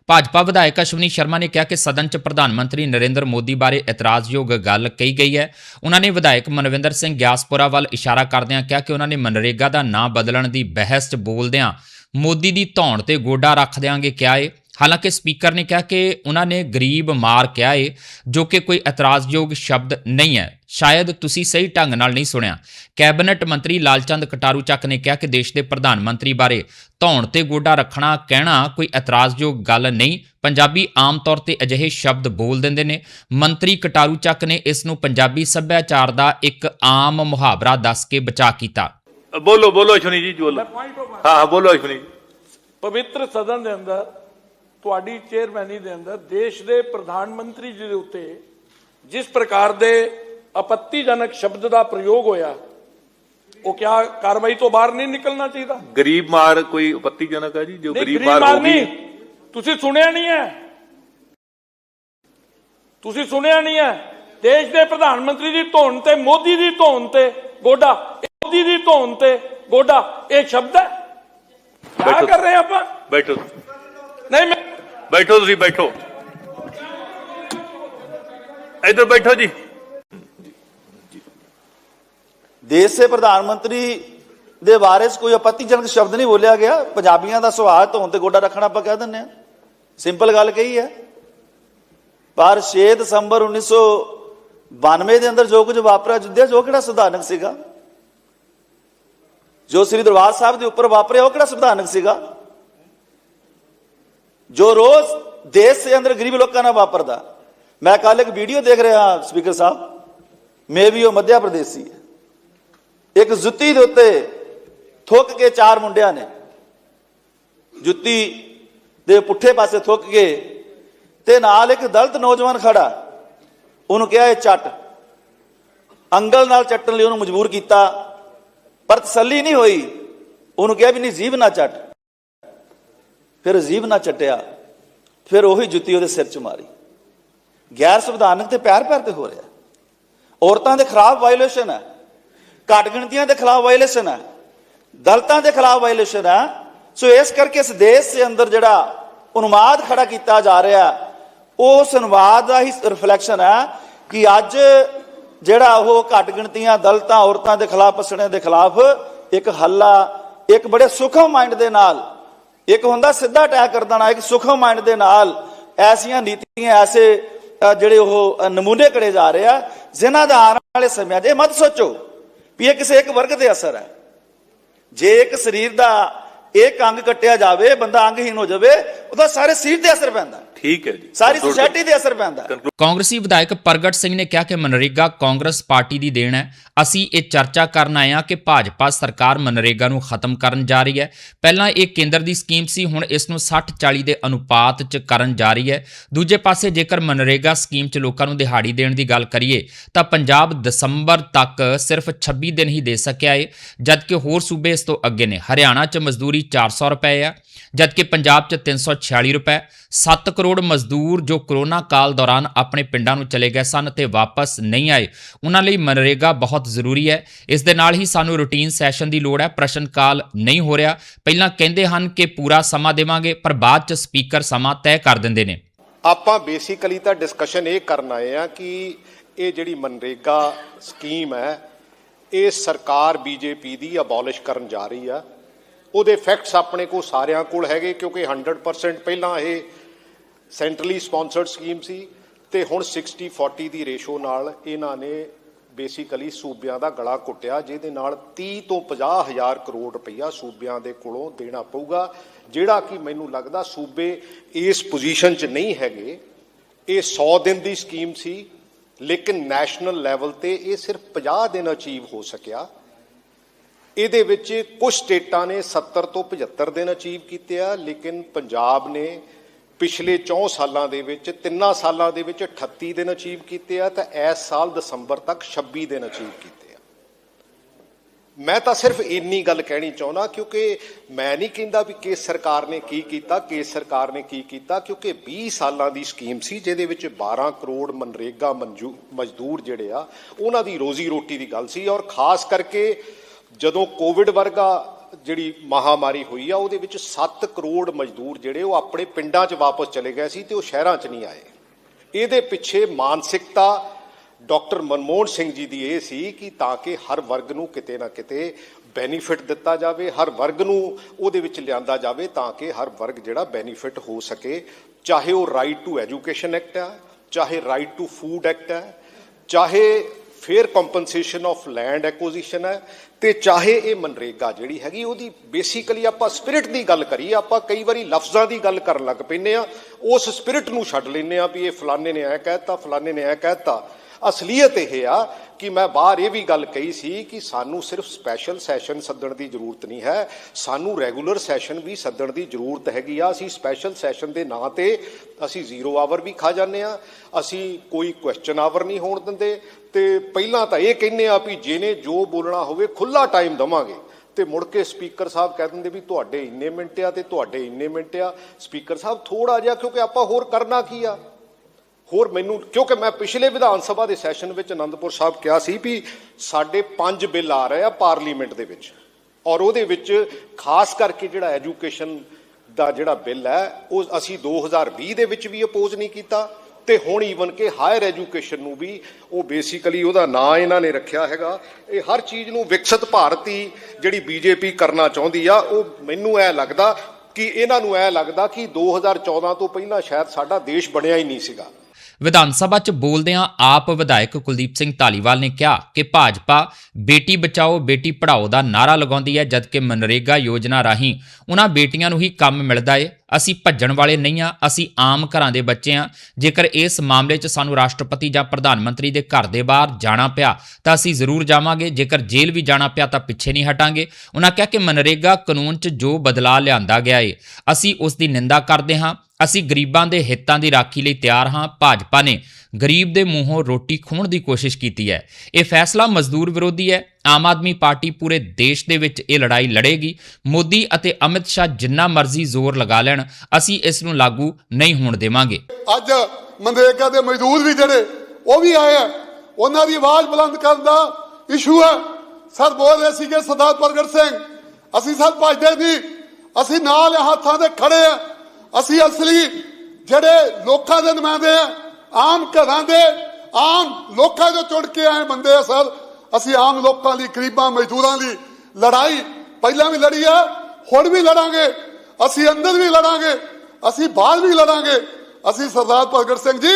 ਭਾਜਪਾ ਵਿਧਾਇਕ ਅਸ਼ਵਨੀ ਸ਼ਰਮਾ ਨੇ ਕਿਹਾ ਕਿ ਸਦਨ 'ਚ ਪ੍ਰਧਾਨ ਮੰਤਰੀ ਨਰਿੰਦਰ ਮੋਦੀ ਬਾਰੇ ਇਤਰਾਜ਼ਯੋਗ ਗੱਲ ਕਹੀ ਗਈ ਹੈ। ਉਹਨਾਂ ਨੇ ਵਿਧਾਇਕ ਮਨਵਿੰਦਰ ਸਿੰਘ ਗਿਆਸਪੁਰਾ ਵੱਲ ਇਸ਼ਾਰਾ ਕਰਦਿਆਂ ਕਿਹਾ ਕਿ ਉਹਨਾਂ ਨੇ ਮਨਰੇਗਾ ਦਾ ਨਾਂ ਬਦਲਣ ਦੀ ਬਹਿਸ 'ਚ ਬੋਲਦਿਆਂ ਮੋਦੀ ਦੀ ਧੌਣ ਤੇ ਗੋਡਾ ਰੱਖ ਦਿਆਂਗੇ ਕਿਹਾ ਏ। ਹਾਲਾਂਕਿ ਸਪੀਕਰ ਨੇ ਕਿਹਾ ਕਿ ਉਹਨਾਂ ਨੇ ਗਰੀਬ ਮਾਰ ਕਿਹਾ ਏ ਜੋ ਕਿ ਕੋਈ ਇਤਰਾਜ਼ਯੋਗ ਸ਼ਬਦ ਨਹੀਂ ਹੈ। ਸ਼ਾਇਦ ਤੁਸੀਂ ਸਹੀ ਢੰਗ ਨਾਲ ਨਹੀਂ ਸੁਣਿਆ। ਕੈਬਨਿਟ ਮੰਤਰੀ ਲਾਲਚੰਦ ਕਟਾਰੂ ਚੱਕ ਨੇ ਕਿਹਾ ਕਿ ਦੇਸ਼ ਦੇ ਪ੍ਰਧਾਨ ਮੰਤਰੀ ਬਾਰੇ ਧੌਣ ਤੇ ਗੋਡਾ ਰੱਖਣਾ ਕਹਿਣਾ ਕੋਈ ਇਤਰਾਜ਼ਯੋਗ ਗੱਲ ਨਹੀਂ। ਪੰਜਾਬੀ ਆਮ ਤੌਰ ਤੇ ਅਜਿਹੇ ਸ਼ਬਦ ਬੋਲ ਦਿੰਦੇ ਨੇ। ਮੰਤਰੀ ਕਟਾਰੂ ਚੱਕ ਨੇ ਇਸ ਨੂੰ ਪੰਜਾਬੀ ਸੱਭਿਆਚਾਰ ਦਾ ਇੱਕ ਆਮ ਮੁਹਾਵਰਾ ਦੱਸ ਕੇ ਬਚਾ ਕੀਤਾ। ਬੋਲੋ ਬੋਲੋ ਅਸ਼ਵਨੀ ਜੀ ਬੋਲੋ। ਹਾਂ ਹਾਂ ਬੋਲੋ ਅਸ਼ਵਨੀ ਜੀ। ਪਵਿੱਤਰ ਸਦਨ ਦੇ ਅੰਦਰ ਤੁਹਾਡੀ ਚੇਅਰਮੈਨੀ ਦੇ ਅੰਦਰ ਦੇਸ਼ ਦੇ ਪ੍ਰਧਾਨ ਮੰਤਰੀ ਜੀ ਦੇ ਉੱਤੇ ਜਿਸ ਪ੍ਰਕਾਰ ਦੇ ਆਪੱਤੀਜਨਕ ਸ਼ਬਦ ਦਾ ਪ੍ਰਯੋਗ ਹੋਇਆ ਉਹ ਕਿਆ ਕਾਰਵਾਈ ਤੋਂ ਬਾਹਰ ਨਹੀਂ ਨਿਕਲਣਾ ਚਾਹੀਦਾ? ਗਰੀਬ ਮਾਰ ਕੋਈ ਆਪੱਤੀਜਨਕ ਹੈ ਜੀ? ਜੋ ਗਰੀਬ ਮਾਰ ਹੋ ਮਾਰਨੀ ਗਈ। ਤੁਸੀਂ ਸੁਣਿਆ ਨਹੀਂ ਹੈ। ਤੁਸੀਂ ਸੁਣਿਆ ਨਹੀਂ ਹੈ। ਦੇਸ਼ ਦੇ ਪ੍ਰਧਾਨ ਮੰਤਰੀ ਦੀ ਧੌਣ ਤੇ ਮੋਦੀ ਦੀ ਧੌਣ ਤੇ ਗੋਡਾ ਮੋਦੀ ਦੀ ਧੌਣ ਤੇ ਗੋਡਾ ਇਹ ਸ਼ਬਦ ਹੈ। ਕੀ। ਕਰ ਰਹੇ ਆਪਾਂ? ਬੈਠੋ। ਬੈਠੋ ਤੁਸੀਂ, ਬੈਠੋ। ਇੱਧਰ ਬੈਠੋ ਜੀ। ਦੇਸ਼ ਦੇ ਪ੍ਰਧਾਨ ਮੰਤਰੀ ਦੇ ਬਾਰੇ 'ਚ ਕੋਈ ਆਪੱਤੀਜਨਕ ਸ਼ਬਦ ਨਹੀਂ ਬੋਲਿਆ ਗਿਆ। ਪੰਜਾਬੀਆਂ ਦਾ ਸੁਭਾਅ ਧੋਣ ਤੇ ਗੋਡਾ ਰੱਖਣਾ ਆਪਾਂ ਕਹਿ ਦਿੰਦੇ ਆ ਸਿੰਪਲ ਗੱਲ ਕਹੀ ਹੈ। ਪਰ 6 ਦਸੰਬਰ 1992 ਦੇ ਅੰਦਰ ਜੋ ਕੁਝ ਵਾਪਰਿਆ, ਜੁੱਧਿਆ, ਜੋ ਕਿਹੜਾ ਸੰਵਿਧਾਨਕ ਸੀਗਾ? ਜੋ ਸ੍ਰੀ ਦਰਬਾਰ ਸਾਹਿਬ ਦੇ ਉੱਪਰ ਵਾਪਰਿਆ, ਉਹ ਕਿਹੜਾ ਸੰਵਿਧਾਨਕ ਸੀਗਾ? ਜੋ ਰੋਜ਼ ਦੇਸ਼ ਦੇ ਅੰਦਰ ਗਰੀਬ ਲੋਕਾਂ ਨਾਲ ਵਾਪਰਦਾ। ਮੈਂ ਕੱਲ ਇੱਕ ਵੀਡੀਓ ਦੇਖ ਰਿਹਾ ਸਪੀਕਰ ਸਾਹਿਬ। ਮੇ ਵੀ ਉਹ ਮੱਧਿਆ ਪ੍ਰਦੇਸ਼ੀ ਹੈ। ਇੱਕ ਜੁੱਤੀ ਦੇ ਉੱਤੇ ਥੁੱਕ ਕੇ ਚਾਰ ਮੁੰਡਿਆਂ ਨੇ ਜੁੱਤੀ ਦੇ ਪੁੱਠੇ ਪਾਸੇ ਥੁੱਕ ਕੇ ਤੇ ਨਾਲ ਇੱਕ ਦਲਤ ਨੌਜਵਾਨ ਖੜਾ। ਉਹਨੂੰ ਕਿਹਾ ਇਹ ਚੱਟ। ਅੰਗਲ ਨਾਲ ਚੱਟਣ ਲਈ ਉਹਨੂੰ ਮਜਬੂਰ ਕੀਤਾ। ਪਰ ਤਸੱਲੀ ਨਹੀਂ ਹੋਈ। ਉਹਨੂੰ ਕਿਹਾ ਵੀ ਨਹੀਂ ਜੀਭ ਨਾ ਚੱਟ। ਫਿਰ ਅਜੀਬ ਨਾ ਚੱਟਿਆ, ਫਿਰ ਉਹੀ ਜੁੱਤੀ ਉਹਦੇ ਸਿਰ 'ਚ ਮਾਰੀ। ਗੈਰ ਸੰਵਿਧਾਨਕ ਤੇ ਪਿਆਰ ਪਿਆਰ ਤੇ ਹੋ ਰਿਹਾ। ਔਰਤਾਂ ਦੇ ਖਿਲਾਫ ਵਾਇਓਲੇਸ਼ਨ ਹੈ, ਘੱਟ ਗਿਣਤੀਆਂ ਦੇ ਖਿਲਾਫ ਵਾਇਓਲੇਸ਼ਨ ਹੈ, ਦਲਤਾਂ ਦੇ ਖਿਲਾਫ ਵਾਇਓਲੇਸ਼ਨ ਹੈ। ਸੋ ਇਸ ਕਰਕੇ ਇਸ ਦੇਸ਼ ਦੇ ਅੰਦਰ ਜਿਹੜਾ ਉਨਮਾਦ ਖੜਾ ਕੀਤਾ ਜਾ ਰਿਹਾ ਉਸ ਉਨਮਾਦ ਦਾ ਹੀ ਰਿਫਲੈਕਸ਼ਨ ਹੈ ਕਿ ਅੱਜ ਜਿਹੜਾ ਉਹ ਘੱਟ ਗਿਣਤੀਆਂ ਦਲਤਾਂ ਔਰਤਾਂ ਦੇ ਖਿਲਾਫ ਪਸਣੇ ਦੇ ਖਿਲਾਫ ਇੱਕ ਹੱਲਾ, ਇੱਕ ਬੜੇ ਸੁਖਮ ਮਾਈਂਡ ਦੇ ਨਾਲ ਇੱਕ ਹੁੰਦਾ ਸਿੱਧਾ ਅਟੈਕ ਕਰ ਦੇਣਾ, ਇੱਕ ਸੁਖਮ ਮਾਈਂਡ ਦੇ ਨਾਲ ਐਸੀਆਂ ਨੀਤੀਆਂ, ਐਸੇ ਜਿਹੜੇ ਉਹ ਨਮੂਨੇ ਕਰੇ ਜਾ ਰਹੇ ਆ, ਜਿਨ੍ਹਾਂ ਦਾ ਆਉਣ ਵਾਲੇ ਸਮਿਆਂ 'ਚ ਇਹ ਮਤ ਸੋਚੋ ਵੀ ਇਹ ਕਿਸੇ ਇੱਕ ਵਰਗ ਤੇ ਅਸਰ ਹੈ। ਜੇ ਇੱਕ ਸਰੀਰ ਦਾ ਇੱਕ ਅੰਗ ਕੱਟਿਆ ਜਾਵੇ, ਬੰਦਾ ਅੰਗਹੀਨ ਹੋ ਜਾਵੇ, ਉਹਦਾ ਸਾਰੇ ਸਰੀਰ ਤੇ ਅਸਰ ਪੈਂਦਾ। ਠੀਕ ਹੈ ਜੀ। ਸਾਰੀ ਸੋਸਾਇਟੀ ਤੇ ਅਸਰ ਪੈਂਦਾ ਕਾਂਗਰਸੀ ਵਿਧਾਇਕ ਪ੍ਰਗਟ ਸਿੰਘ ਨੇ ਕਿਹਾ ਕਿ ਮਨਰੇਗਾ ਕਾਂਗਰਸ ਪਾਰਟੀ ਦੀ ਦੇਣ ਹੈ। ਅਸੀਂ ਇਹ ਚਰਚਾ ਕਰਨ ਆਏ ਹਾਂ ਕਿ ਭਾਜਪਾ ਸਰਕਾਰ ਮਨਰੇਗਾ ਨੂੰ ਖਤਮ ਕਰਨ ਜਾ ਰਹੀ ਹੈ। ਪਹਿਲਾਂ ਇਹ ਕੇਂਦਰ ਦੀ ਸਕੀਮ ਸੀ ਹੁਣ ਇਸ ਨੂੰ 60-40 ਦੇ ਅਨੁਪਾਤ 'ਚ ਕਰਨ ਜਾ ਰਹੀ ਹੈ। ਦੂਜੇ ਪਾਸੇ ਜੇਕਰ ਮਨਰੇਗਾ ਸਕੀਮ 'ਚ ਲੋਕਾਂ ਨੂੰ ਦਿਹਾੜੀ ਦੇਣ ਦੀ ਗੱਲ ਕਰੀਏ ਤਾਂ ਪੰਜਾਬ ਦਸੰਬਰ ਤੱਕ ਸਿਰਫ 26 ਦਿਨ ਹੀ ਦੇ ਸਕਿਆ ਹੈ ਜਦਕਿ ਹੋਰ ਸੂਬੇ ਇਸ ਤੋਂ ਅੱਗੇ ਨੇ। ਹਰਿਆਣਾ 'ਚ ਮਜ਼ਦੂਰੀ 400 ਰੁਪਏ ਆ। ਜਦਕਿ ਪੰਜਾਬ 'ਚ 346 ਰੁਪਏ 7 ਕਰੋੜ ਮਜ਼ਦੂਰ ਜੋ ਕਰੋਨਾ ਕਾਲ ਦੌਰਾਨ ਆਪਣੇ ਪਿੰਡਾਂ ਨੂੰ ਚਲੇ ਗਏ ਸਨ ਤੇ ਵਾਪਸ ਨਹੀਂ ਆਏ, ਉਹਨਾਂ ਲਈ ਮਨਰੇਗਾ ਬਹੁਤ ਜ਼ਰੂਰੀ ਹੈ। ਇਸ ਦੇ ਨਾਲ ਹੀ ਸਾਨੂੰ ਰੂਟੀਨ ਸੈਸ਼ਨ ਦੀ ਲੋੜ ਹੈ, ਪ੍ਰਸ਼ਨ ਕਾਲ ਨਹੀਂ ਹੋ ਰਿਹਾ। ਪਹਿਲਾਂ ਕਹਿੰਦੇ ਹਨ ਕਿ ਪੂਰਾ ਸਮਾਂ ਦੇਵਾਂਗੇ, ਪਰ ਬਾਅਦ 'ਚ ਸਪੀਕਰ ਸਮਾਂ ਤੈਅ ਕਰ ਦਿੰਦੇ ਨੇ। ਆਪਾਂ ਬੇਸਿਕਲੀ ਤਾਂ ਡਿਸਕਸ਼ਨ ਇਹ ਕਰਨ ਆਏ ਆ ਕਿ ਇਹ ਜਿਹੜੀ ਮਨਰੇਗਾ ਸਕੀਮ ਹੈ, ਇਹ ਸਰਕਾਰ ਬੀਜੇਪੀ ਦੀ ਅਬੋਲਿਸ਼ ਕਰਨ ਜਾ ਰਹੀ ਆ। ਉਹਦੇ ਫੈਕਟਸ ਆਪਣੇ ਕੋਲ ਸਾਰਿਆਂ ਕੋਲ ਹੈਗੇ, ਕਿਉਂਕਿ 100% ਪਹਿਲਾਂ ਇਹ ਸੈਂਟਰਲੀ ਸਪਾਂਸਰਡ ਸਕੀਮ ਸੀ ਤੇ ਹੁਣ 60 40 ਦੀ ਰੇਸ਼ੋ ਨਾਲ ਇਹਨਾਂ ਨੇ ਬੇਸਿਕਲੀ ਸੂਬਿਆਂ ਦਾ ਗਲਾ ਕੁੱਟਿਆ ਜਿਹਦੇ ਨਾਲ 30 ਤੋਂ 50 ਹਜ਼ਾਰ ਕਰੋੜ ਰੁਪਈਆ ਸੂਬਿਆਂ ਦੇ ਕੋਲੋਂ ਦੇਣਾ ਪਊਗਾ। ਜਿਹੜਾ ਕਿ ਮੈਨੂੰ ਲੱਗਦਾ ਸੂਬੇ ਇਸ ਪੋਜੀਸ਼ਨ 'ਚ ਨਹੀਂ ਹੈਗੇ। ਇਹ 100 ਦਿਨ ਦੀ ਸਕੀਮ ਸੀ, ਲੇਕਿਨ ਨੈਸ਼ਨਲ ਲੈਵਲ ਤੇ ਇਹ ਸਿਰਫ 50 ਦਿਨ ਅਚੀਵ ਹੋ ਸਕਿਆ। ਇਹਦੇ ਵਿੱਚ ਕੁਝ ਸਟੇਟਾਂ ਨੇ 70 ਤੋਂ 75 ਦਿਨ ਅਚੀਵ ਕੀਤੇ ਆ, ਲੇਕਿਨ ਪੰਜਾਬ ਨੇ ਪਿਛਲੇ 4 ਸਾਲਾਂ ਦੇ ਵਿੱਚ, ਤਿੰਨਾਂ ਸਾਲਾਂ ਦੇ ਵਿੱਚ 38 ਦਿਨ ਅਚੀਵ ਕੀਤੇ ਆ ਤਾਂ ਇਸ ਸਾਲ ਦਸੰਬਰ ਤੱਕ 26 ਦਿਨ ਅਚੀਵ ਕੀਤੇ ਆ। ਮੈਂ ਤਾਂ ਸਿਰਫ ਇੰਨੀ ਗੱਲ ਕਹਿਣੀ ਚਾਹੁੰਦਾ ਕਿਉਂਕਿ ਮੈਂ ਨਹੀਂ ਕਹਿੰਦਾ ਵੀ ਕੇਸ ਸਰਕਾਰ ਨੇ ਕੀ ਕੀਤਾ, ਕੇਸ ਸਰਕਾਰ ਨੇ ਕੀ ਕੀਤਾ, ਕਿਉਂਕਿ 20 ਸਾਲਾਂ ਦੀ ਸਕੀਮ ਸੀ ਜਿਹਦੇ ਵਿੱਚ 12 ਕਰੋੜ ਮਨਰੇਗਾ ਮਨਜੂ, ਮਜ਼ਦੂਰ ਜਿਹੜੇ ਆ, ਉਹਨਾਂ ਦੀ ਰੋਜ਼ੀ ਰੋਟੀ ਦੀ ਗੱਲ ਸੀ ਔਰ ਖਾਸ ਕਰਕੇ ਜਦੋਂ ਕੋਵਿਡ ਵਰਗਾ ਜਿਹੜੀ ਮਹਾਮਾਰੀ ਹੋਈ ਆ, ਉਹਦੇ ਵਿੱਚ 7 ਕਰੋੜ ਮਜ਼ਦੂਰ ਜਿਹੜੇ, ਉਹ ਆਪਣੇ ਪਿੰਡਾਂ 'ਚ ਵਾਪਸ ਚਲੇ ਗਏ ਸੀ ਤੇ ਉਹ ਸ਼ਹਿਰਾਂ 'ਚ ਨਹੀਂ ਆਏ। ਇਹਦੇ ਪਿੱਛੇ ਮਾਨਸਿਕਤਾ ਡਾਕਟਰ ਮਨਮੋਹਨ ਸਿੰਘ ਜੀ ਦੀ ਇਹ ਸੀ ਕਿ ਤਾਂ ਕਿ ਹਰ ਵਰਗ ਨੂੰ ਕਿਤੇ ਨਾ ਕਿਤੇ ਬੈਨੀਫਿਟ ਦਿੱਤਾ ਜਾਵੇ, ਹਰ ਵਰਗ ਨੂੰ ਉਹਦੇ ਵਿੱਚ ਲਿਆਂਦਾ ਜਾਵੇ ਤਾਂ ਕਿ ਹਰ ਵਰਗ ਜਿਹੜਾ ਬੈਨੀਫਿਟ ਹੋ ਸਕੇ। ਚਾਹੇ ਉਹ ਰਾਈਟ ਟੂ ਐਜੂਕੇਸ਼ਨ ਐਕਟ ਹੈ ਚਾਹੇ ਰਾਈਟ ਟੂ ਫੂਡ ਐਕਟ ਹੈ ਚਾਹੇ fair compensation of land acquisition ਹੈ, ਤੇ ਚਾਹੇ ਇਹ ਮਨਰੇਗਾ ਜਿਹੜੀ ਹੈਗੀ, ਉਹਦੀ ਬੇਸਿਕਲੀ ਆਪਾਂ ਸਪਿਰਿਟ ਦੀ ਗੱਲ ਕਰੀਏ, ਆਪਾਂ ਕਈ ਵਾਰੀ ਲਫ਼ਜ਼ਾਂ ਦੀ ਗੱਲ ਕਰਨ ਲੱਗ ਪੈਂਦੇ ਆ ਉਸ ਸਪਿਰਿਟ ਨੂੰ ਛੱਡ ਲੈਂਦੇ ਆ ਵੀ ਇਹ ਫਲਾਣੇ ਨੇ ਐ ਕਹਿਤਾ ਫਲਾਣੇ ਨੇ ਐ ਕਹਿਤਾ ਅਸਲੀਅਤ ਇਹ ਆ ਕਿ ਮੈਂ ਬਾਹਰ ਇਹ ਵੀ ਗੱਲ ਕਹੀ ਸੀ ਕਿ ਸਾਨੂੰ ਸਿਰਫ ਸਪੈਸ਼ਲ ਸੈਸ਼ਨ ਸੱਦਣ ਦੀ ਜ਼ਰੂਰਤ ਨਹੀਂ ਹੈ, ਸਾਨੂੰ ਰੈਗੂਲਰ ਸੈਸ਼ਨ ਵੀ ਸੱਦਣ ਦੀ ਜ਼ਰੂਰਤ ਹੈਗੀ ਆ। ਅਸੀਂ ਸਪੈਸ਼ਲ ਸੈਸ਼ਨ ਦੇ ਨਾਂ ਤੇ ਅਸੀਂ ਜ਼ੀਰੋ ਆਵਰ ਵੀ ਖਾ ਜਾਂਦੇ ਆ। ਅਸੀਂ ਕੋਈ ਕੁਐਸਚਨ ਆਵਰ ਨਹੀਂ ਹੋਣ ਦਿੰਦੇ। ਤੇ ਪਹਿਲਾਂ ਤਾਂ ਇਹ ਕਹਿੰਦੇ ਆ ਵੀ ਜਿਹਨੇ ਜੋ ਬੋਲਣਾ ਹੋਵੇ ਖੁੱਲਾ ਟਾਈਮ ਦਵਾਂਗੇ। ਤੇ ਮੁੜ ਕੇ ਸਪੀਕਰ ਸਾਹਿਬ ਕਹਿ ਦਿੰਦੇ ਵੀ ਤੁਹਾਡੇ ਇੰਨੇ ਮਿੰਟ ਆ ਤੇ ਤੁਹਾਡੇ ਇੰਨੇ ਮਿੰਟ ਆ। ਸਪੀਕਰ ਸਾਹਿਬ ਥੋੜਾ ਜਿਹਾ ਕਿਉਂਕਿ ਆਪਾਂ ਹੋਰ ਕਰਨਾ ਕੀ ਆ? ਹੋਰ ਮੈਨੂੰ, ਕਿਉਂਕਿ ਮੈਂ ਪਿਛਲੇ ਵਿਧਾਨ ਸਭਾ ਦੇ ਸੈਸ਼ਨ ਵਿੱਚ ਅਨੰਦਪੁਰ ਸਾਹਿਬ ਕਿਹਾ ਸੀ ਵੀ ਸਾਡੇ ਪੰਜ ਬਿੱਲ ਆ ਰਹੇ ਆ ਪਾਰਲੀਮੈਂਟ ਦੇ ਵਿੱਚ। ਔਰ ਉਹਦੇ ਵਿੱਚ ਖਾਸ ਕਰਕੇ ਜਿਹੜਾ ਐਜੂਕੇਸ਼ਨ ਦਾ ਜਿਹੜਾ ਬਿੱਲ ਹੈ, ਉਹ ਅਸੀਂ 2020 ਦੇ ਵਿੱਚ ਵੀ ਅਪੋਜ਼ ਨਹੀਂ ਕੀਤਾ ਤੇ ਹੁਣ ਈਵਨ ਕਿ ਹਾਇਰ ਐਜੂਕੇਸ਼ਨ ਨੂੰ ਵੀ ਉਹ ਬੇਸਿਕਲੀ ਉਹਦਾ ਨਾਂ ਇਹਨਾਂ ਨੇ ਰੱਖਿਆ ਹੈਗਾ। ਇਹ ਹਰ ਚੀਜ਼ ਨੂੰ ਵਿਕਸਿਤ ਭਾਰਤ ਹੀ ਜਿਹੜੀ ਬੀਜੇਪੀ ਕਰਨਾ ਚਾਹੁੰਦੀ ਆ, ਉਹ ਮੈਨੂੰ ਐ ਲੱਗਦਾ ਕਿ ਇਹਨਾਂ ਨੂੰ ਐ ਲੱਗਦਾ ਕਿ 2014 ਤੋਂ ਪਹਿਲਾਂ ਸ਼ਾਇਦ ਸਾਡਾ ਦੇਸ਼ ਬਣਿਆ ਹੀ ਨਹੀਂ ਸੀਗਾ। ਵਿਧਾਨ ਸਭਾ 'ਚ ਬੋਲਦਿਆਂ ਆਪ ਵਿਧਾਇਕ ਕੁਲਦੀਪ ਸਿੰਘ ਧਾਲੀਵਾਲ ਨੇ ਕਿਹਾ ਕਿ ਭਾਜਪਾ ਬੇਟੀ ਬਚਾਓ, ਬੇਟੀ ਪੜ੍ਹਾਓ ਦਾ ਨਾਰਾ ਲਗਾਉਂਦੀ ਹੈ, ਜਦਕਿ ਮਨਰੇਗਾ ਯੋਜਨਾ ਰਾਹੀਂ ਉਹਨਾਂ ਬੇਟੀਆਂ ਨੂੰ ਹੀ ਕੰਮ ਮਿਲਦਾ ਏ। ਅਸੀਂ ਭੱਜਣ ਵਾਲੇ ਨਹੀਂ ਆ ਅਸੀਂ ਆਮ ਘਰਾਂ ਦੇ ਬੱਚੇ ਆ ਜੇਕਰ ਇਸ ਮਾਮਲੇ 'ਚ ਸਾਨੂੰ ਰਾਸ਼ਟਰਪਤੀ ਜਾਂ ਪ੍ਰਧਾਨ ਮੰਤਰੀ ਦੇ ਘਰ ਦੇ ਬਾਹਰ ਜਾਣਾ ਪਿਆ, ਤਾਂ ਅਸੀਂ ਜ਼ਰੂਰ ਜਾਵਾਂਗੇ। ਜੇਕਰ ਜੇਲ੍ਹ ਵੀ ਜਾਣਾ ਪਿਆ, ਤਾਂ ਪਿੱਛੇ ਨਹੀਂ ਹਟਾਂਗੇ। ਉਹਨਾਂ ਕਿਹਾ ਕਿ ਮਨਰੇਗਾ ਕਾਨੂੰਨ 'ਚ ਜੋ ਬਦਲਾਅ ਲਿਆਂਦਾ ਗਿਆ ਏ, ਅਸੀਂ ਉਸ ਦੀ ਨਿੰਦਾ ਕਰਦੇ ਹਾਂ। ਅਸੀਂ ਗਰੀਬਾਂ ਦੇ ਹਿੱਤਾਂ ਦੀ ਰਾਖੀ ਲਈ ਤਿਆਰ ਹਾਂ, ਭਾਜਪਾ ਨੇ ਗਰੀਬ ਦੇ ਮੂੰਹੋਂ ਰੋਟੀ ਖੋਣ ਦੀ ਕੋਸ਼ਿਸ਼ ਕੀਤੀ ਹੈ। ਇਹ ਫੈਸਲਾ ਮਜ਼ਦੂਰ ਵਿਰੋਧੀ ਹੈ। ਆਮ ਆਦਮੀ ਪਾਰਟੀ ਪੂਰੇ ਦੇਸ਼ ਦੇ ਵਿੱਚ ਇਹ ਲੜਾਈ ਲੜੇਗੀ। ਮੋਦੀ ਅਤੇ ਅਮਿਤ ਸ਼ਾਹ ਜਿੰਨਾ ਮਰਜ਼ੀ ਜ਼ੋਰ ਲਗਾ ਲੈਣ, ਅਸੀਂ ਇਸ ਨੂੰ ਲਾਗੂ ਨਹੀਂ ਹੋਣ ਦੇਵਾਂਗੇ। ਅੱਜ ਮਨਰੇਗਾ ਦੇ ਮਜ਼ਦੂਰ ਵੀ ਜਿਹੜੇ, ਉਹ ਵੀ ਆਏ ਆ। ਉਹਨਾਂ ਦੀ ਆਵਾਜ਼ ਬੁਲੰਦ ਕਰਨ ਦਾ ਇਸ਼ੂ ਹੈ। ਸਰ, ਬੋਲ ਰਹੇ ਸੀਗੇ ਸਰਦਾਰ ਪ੍ਰਗਟ ਸਿੰਘ। ਅਸੀਂ ਸਰ ਭਜਦੇ ਨਹੀਂ। ਅਸੀਂ ਨਾਲ ਹੱਥਾਂ ਦੇ ਖੜੇ ਆ। ਅਸੀਂ ਅਸਲੀ ਜਿਹੜੇ ਲੋਕਾਂ ਦੇ ਨੁਮਾਇੰਦੇ ਆ ਆਮ ਘਰਾਂ ਦੇ, ਆਮ ਲੋਕਾਂ ਤੋਂ ਚੁਣ ਕੇ ਆਏ ਬੰਦੇ ਆ ਸਰ ਅਸੀਂ ਆਮ ਲੋਕਾਂ ਲਈ ਗਰੀਬਾਂ, ਮਜ਼ਦੂਰਾਂ ਲਈ ਲੜਾਈ ਪਹਿਲਾਂ ਵੀ ਲੜੀ ਆ, ਹੁਣ ਵੀ ਲੜਾਂਗੇ। ਅਸੀਂ ਅੰਦਰ ਵੀ ਲੜਾਂਗੇ, ਅਸੀਂ ਬਾਹਰ ਵੀ ਲੜਾਂਗੇ। ਅਸੀਂ ਸਰਦਾਰ ਭਗਤ ਸਿੰਘ ਜੀ,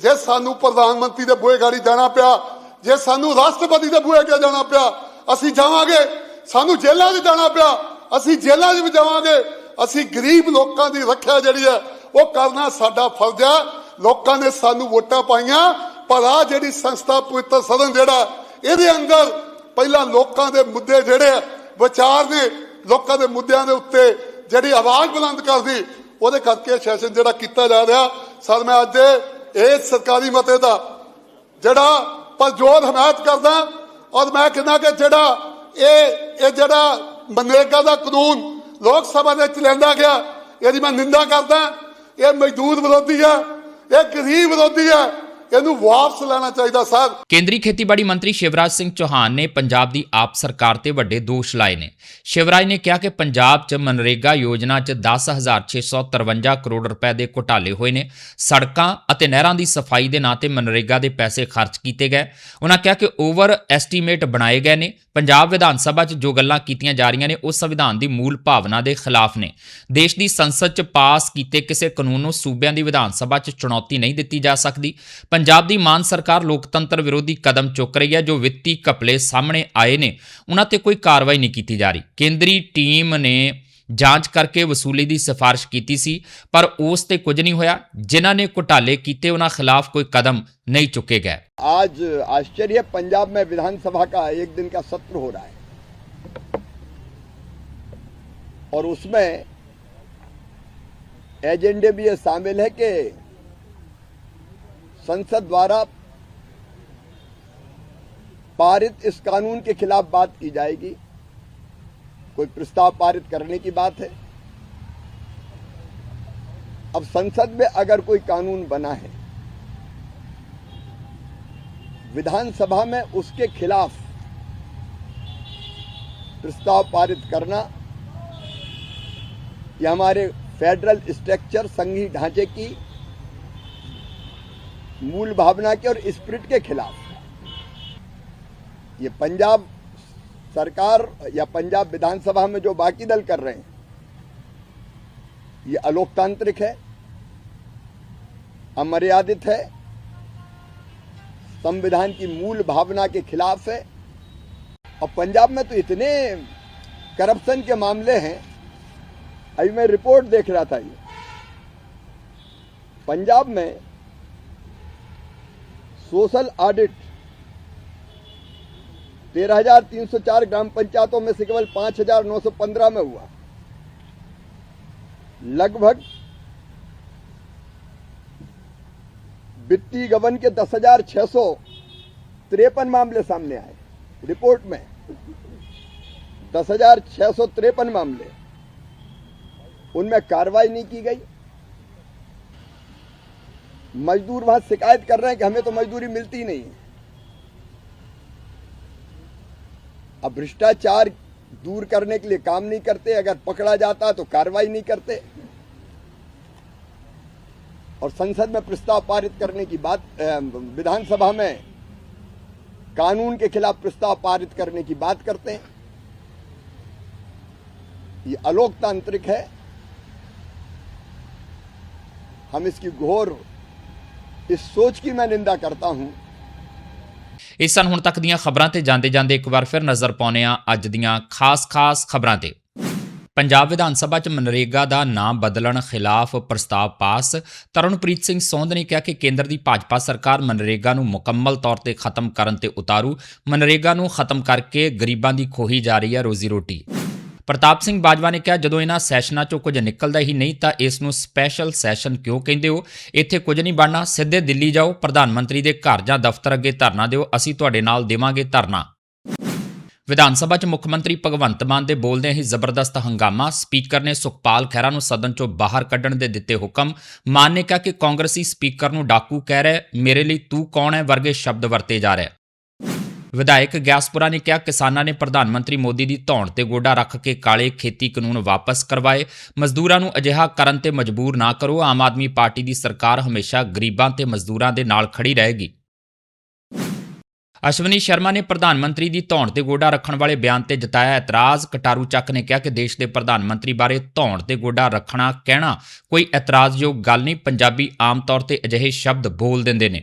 ਜੇ ਸਾਨੂੰ ਪ੍ਰਧਾਨ ਮੰਤਰੀ ਦੇ ਬੂਹੇ ਗਾੜੀ ਜਾਣਾ ਪਿਆ, ਜੇ ਸਾਨੂੰ ਰਾਸ਼ਟਰਪਤੀ ਦੇ ਬੂਹੇ ਅੱਗੇ ਜਾਣਾ ਪਿਆ, ਅਸੀਂ ਜਾਵਾਂਗੇ। ਸਾਨੂੰ ਜੇਲ੍ਹਾਂ 'ਚ ਜਾਣਾ ਪਿਆ, ਅਸੀਂ ਜੇਲ੍ਹਾਂ 'ਚ ਵੀ ਜਾਵਾਂਗੇ। ਅਸੀਂ ਗਰੀਬ ਲੋਕਾਂ ਦੀ ਰੱਖਿਆ ਜਿਹੜੀ ਹੈ, ਉਹ ਕਰਨਾ ਸਾਡਾ ਫਰਜ਼ ਹੈ। ਲੋਕਾਂ ਨੇ ਸਾਨੂੰ ਵੋਟਾਂ ਪਾਈਆਂ, ਪਰ ਆ ਜਿਹੜੀ ਸੰਸਥਾ ਪਵਿੱਤਰ ਸਦਨ ਜਿਹੜਾ, ਇਹਦੇ ਅੰਦਰ ਪਹਿਲਾਂ ਲੋਕਾਂ ਦੇ ਮੁੱਦੇ ਜਿਹੜੇ ਵਿਚਾਰ ਨੇ, ਲੋਕਾਂ ਦੇ ਮੁੱਦਿਆਂ ਦੇ ਉੱਤੇ ਜਿਹੜੀ ਆਵਾਜ਼ ਬੁਲੰਦ ਕਰਦੀ, ਉਹਦੇ ਕਰਕੇ ਸੈਸ਼ਨ ਜਿਹੜਾ ਕੀਤਾ ਜਾ ਰਿਹਾ। ਸਰ, ਮੈਂ ਅੱਜ ਇਹ ਸਰਕਾਰੀ ਮਤੇ ਦਾ ਜਿਹੜਾ ਪਰਜੋਰ ਹਮਾਇਤ ਕਰਦਾ ਔਰ ਮੈਂ ਕਹਿੰਦਾ ਕਿ ਜਿਹੜਾ ਇਹ ਇਹ ਜਿਹੜਾ ਮਨਰੇਗਾ ਦਾ ਕਾਨੂੰਨ ਲੋਕ ਸਭਾ ਦੇ ਵਿੱਚ ਲਿਆਂਦਾ ਗਿਆ, ਇਹਦੀ ਮੈਂ ਨਿੰਦਾ ਕਰਦਾ। ਇਹ ਮਜ਼ਦੂਰ ਵਿਰੋਧੀ ਹੈ ਇਹ ਗਰੀਬ ਵਿਰੋਧੀ ਹੈ ਇਹਨੂੰ ਵਾਪਸ ਲੈਣਾ ਚਾਹੀਦਾ, ਸਰ। ਕੇਂਦਰੀ ਖੇਤੀਬਾੜੀ ਮੰਤਰੀ ਸ਼ਿਵਰਾਜ ਸਿੰਘ ਚੌਹਾਨ ਨੇ ਪੰਜਾਬ ਦੀ ਆਪ ਸਰਕਾਰ ਤੇ ਵੱਡੇ ਦੋਸ਼ ਲਾਏ ਨੇ। ਸ਼ਿਵਰਾਜ ਨੇ ਕਿਹਾ ਕਿ ਪੰਜਾਬ 'ਚ ਮਨਰੇਗਾ ਯੋਜਨਾ 'ਚ 10653 ਕਰੋੜ ਰੁਪਏ ਦੇ ਘੁਟਾਲੇ ਹੋਏ ਨੇ। ਸੜਕਾਂ ਅਤੇ ਨਹਿਰਾਂ ਦੀ ਸਫ਼ਾਈ ਦੇ ਨਾਂ ਤੇ ਮਨਰੇਗਾ ਦੇ ਪੈਸੇ ਖਰਚ ਕੀਤੇ ਗਏ। ਉਹਨਾਂ ਕਿਹਾ ਕਿ ਓਵਰ ਐਸਟੀਮੇਟ ਬਣਾਏ ਗਏ ਨੇ। ਪੰਜਾਬ ਵਿਧਾਨ ਸਭਾ 'ਚ ਜੋ ਗੱਲਾਂ ਕੀਤੀਆਂ ਜਾ ਰਹੀਆਂ ਨੇ, ਉਹ ਸੰਵਿਧਾਨ ਦੀ ਮੂਲ ਭਾਵਨਾ ਦੇ ਖਿਲਾਫ ਨੇ। ਦੇਸ਼ ਦੀ ਸੰਸਦ 'ਚ ਪਾਸ ਕੀਤੇ ਕਿਸੇ ਕਾਨੂੰਨ ਨੂੰ ਸੂਬਿਆਂ ਦੀ ਵਿਧਾਨ ਸਭਾ 'ਚ ਚੁਣੌਤੀ ਨਹੀਂ ਦਿੱਤੀ ਜਾ ਸਕਦੀ। ਪੰਜਾਬ ਦੀ ਮਾਨ ਸਰਕਾਰ ਲੋਕਤੰਤਰ ਵਿਰੋਧੀ ਕਦਮ ਚੁੱਕ ਰਹੀ ਹੈ ਜੋ ਵਿੱਤੀ ਘਪਲੇ ਸਾਹਮਣੇ ਆਏ ਨੇ ਉਹਨਾਂ ਤੇ ਕੋਈ ਕਾਰਵਾਈ ਨਹੀਂ ਕੀਤੀ ਜਾ ਰਹੀ ਕੇਂਦਰੀ ਟੀਮ ਨੇ ਜਾਂਚ ਕਰਕੇ ਵਸੂਲੀ ਦੀ ਸਿਫਾਰਿਸ਼ ਕੀਤੀ ਸੀ ਪਰ ਉਸ ਤੇ ਕੁਝ ਨਹੀਂ ਹੋਇਆ ਜਿਨ੍ਹਾਂ ਨੇ ਘੁਟਾਲੇ ਕੀਤੇ ਉਹਨਾਂ ਖਿਲਾਫ ਕੋਈ ਕਦਮ ਨਹੀਂ ਚੁੱਕੇ ਗਏ आज आश्चर्य पंजाब में विधानसभा का एक दिन का सत्र हो रहा है और उसमें एजेंडे भी ये शामिल है कि संसद द्वारा पारित इस कानून के खिलाफ बात की जाएगी। कोई प्रस्ताव पारित करने की बात है। अब संसद में अगर कोई कानून बना है, विधानसभा में उसके खिलाफ प्रस्ताव पारित करना यह हमारे फेडरल स्ट्रक्चर संघी ढांचे की मूल भावना के और स्पिरिट के खिलाफ। ये पंजाब सरकार या पंजाब विधानसभा में जो बाकी दल कर रहे हैं, ये अलोकतांत्रिक है, अमर्यादित है, संविधान की मूल भावना के खिलाफ है। और पंजाब में तो इतने करप्शन के मामले हैं, अभी मैं रिपोर्ट देख रहा था ये। पंजाब में सोशल ऑडिट। 13,304 ग्राम पंचायतों में से केवल 5,915 में हुआ। लगभग वित्तीय गबन के दस हज़ार छह सौ तिरपन मामले सामने आए। रिपोर्ट में दस हज़ार छह सौ तिरपन मामले। उनमें कार्रवाई नहीं की गई। मजदूर वहाँ शिकायत कर रहे हैं कि हमें तो मजदूरी मिलती नहीं। अब भ्रष्टाचार दूर करने के लिए काम नहीं करते, अगर पकड़ा जाता तो कार्रवाई नहीं करते। और संसद में प्रस्ताव पारित करने की बात विधानसभा में कानून के खिलाफ प्रस्ताव पारित करने की बात करते हैं। ये अलोकतांत्रिक है। हम इसकी घोर इस सोच की मैं निंदा करता हूं ਇਹ ਸਨ ਹੁਣ ਤੱਕ ਦੀਆਂ ਖਬਰਾਂ ਤੇ ਜਾਂਦੇ ਜਾਂਦੇ ਇੱਕ ਵਾਰ ਫਿਰ ਨਜ਼ਰ ਪਾਉਂਦੇ ਹਾਂ ਅੱਜ ਦੀਆਂ ਖਾਸ-ਖਾਸ ਖਬਰਾਂ ਤੇ ਪੰਜਾਬ ਵਿਧਾਨ ਸਭਾ 'ਚ ਮਨਰੇਗਾ ਦਾ ਨਾਮ ਬਦਲਣ ਖਿਲਾਫ ਪ੍ਰਸਤਾਵ ਪਾਸ ਤਰਨਪ੍ਰੀਤ ਸਿੰਘ ਸੌਂਦ ਨੇ ਕਿਹਾ ਕਿ ਕੇਂਦਰ ਦੀ ਭਾਜਪਾ ਸਰਕਾਰ ਮਨਰੇਗਾ ਨੂੰ ਮੁਕੰਮਲ ਤੌਰ ਤੇ ਖਤਮ ਕਰਨ ਤੇ ਉਤਾਰੂ ਮਨਰੇਗਾ ਨੂੰ ਖਤਮ ਕਰਕੇ ਗਰੀਬਾਂ ਦੀ ਖੋਹੀ ਜਾ ਰਹੀ ਹੈ ਰੋਜ਼ੀ ਰੋਟੀ ਪ੍ਰਤਾਪ ਸਿੰਘ ਬਾਜਵਾ ਨੇ ਕਿਹਾ, ਜਦੋਂ ਇਹਨਾਂ ਸੈਸ਼ਨਾਂ 'ਚੋਂ ਕੁਝ ਨਿਕਲਦਾ ਹੀ ਨਹੀਂ, ਤਾਂ ਇਸ ਨੂੰ ਸਪੈਸ਼ਲ ਸੈਸ਼ਨ ਕਿਉਂ ਕਹਿੰਦੇ ਹੋ? ਇੱਥੇ ਕੁਝ ਨਹੀਂ ਬਣਨਾ, ਸਿੱਧੇ ਦਿੱਲੀ ਜਾਓ, ਪ੍ਰਧਾਨ ਮੰਤਰੀ ਦੇ ਘਰ ਜਾਂ ਦਫ਼ਤਰ ਅੱਗੇ ਧਰਨਾ ਦਿਓ, ਅਸੀਂ ਤੁਹਾਡੇ ਨਾਲ ਦੇਵਾਂਗੇ ਧਰਨਾ। ਵਿਧਾਨ ਸਭਾ 'ਚ ਮੁੱਖ ਮੰਤਰੀ ਭਗਵੰਤ ਮਾਨ ਦੇ ਬੋਲਦਿਆਂ ਹੀ ਜ਼ਬਰਦਸਤ ਹੰਗਾਮਾ, ਸਪੀਕਰ ਨੇ ਸੁਖਪਾਲ ਖਹਿਰਾ ਨੂੰ ਸਦਨ 'ਚੋਂ ਬਾਹਰ ਕੱਢਣ ਦੇ ਦਿੱਤੇ ਹੁਕਮ। ਮਾਨ ਨੇ ਕਿਹਾ ਕਿ ਕਾਂਗਰਸੀ ਸਪੀਕਰ ਨੂੰ ਡਾਕੂ ਕਹਿ ਰਿਹਾ ਮੇਰੇ ਲਈ ਤੂੰ ਕੌਣ ਹੈ? ਵਰਗੇ ਸ਼ਬਦ ਵਰਤੇ ਜਾ ਰਹੇ। ਵਿਧਾਇਕ ਗਿਆਸਪੁਰਾ ਨੇ ਕਿਹਾ, ਕਿਸਾਨਾਂ ਨੇ ਪ੍ਰਧਾਨ ਮੰਤਰੀ ਮੋਦੀ ਦੀ ਧੌਣ ਤੇ ਗੋਡਾ ਰੱਖ ਕੇ ਕਾਲੇ ਖੇਤੀ ਕਾਨੂੰਨ ਵਾਪਸ ਕਰਵਾਏ। ਮਜ਼ਦੂਰਾਂ ਨੂੰ ਅਜਿਹਾ ਕਰਨ ਤੇ ਮਜਬੂਰ ਨਾ ਕਰੋ। ਆਮ ਆਦਮੀ ਪਾਰਟੀ ਦੀ ਸਰਕਾਰ ਹਮੇਸ਼ਾ ਗਰੀਬਾਂ ਤੇ ਮਜ਼ਦੂਰਾਂ ਦੇ ਨਾਲ ਖੜੀ ਰਹੇਗੀ। ਅਸ਼ਵਨੀ ਸ਼ਰਮਾ ਨੇ ਪ੍ਰਧਾਨ ਮੰਤਰੀ ਦੀ ਧੌਣ ਤੇ ਗੋਡਾ ਰੱਖਣ ਵਾਲੇ ਬਿਆਨ ਤੇ ਜਤਾਇਆ ਇਤਰਾਜ਼। ਕਟਾਰੂ ਚੱਕ ਨੇ ਕਿਹਾ ਕਿ ਦੇਸ਼ ਦੇ ਪ੍ਰਧਾਨ ਮੰਤਰੀ ਬਾਰੇ ਧੌਣ ਤੇ ਗੋਡਾ ਰੱਖਣਾ ਕਹਿਣਾ ਕੋਈ ਇਤਰਾਜ਼ਯੋਗ ਗੱਲ ਨਹੀਂ। ਪੰਜਾਬੀ ਆਮ ਤੌਰ ਤੇ ਅਜਿਹੇ ਸ਼ਬਦ ਬੋਲ ਦਿੰਦੇ ਨੇ।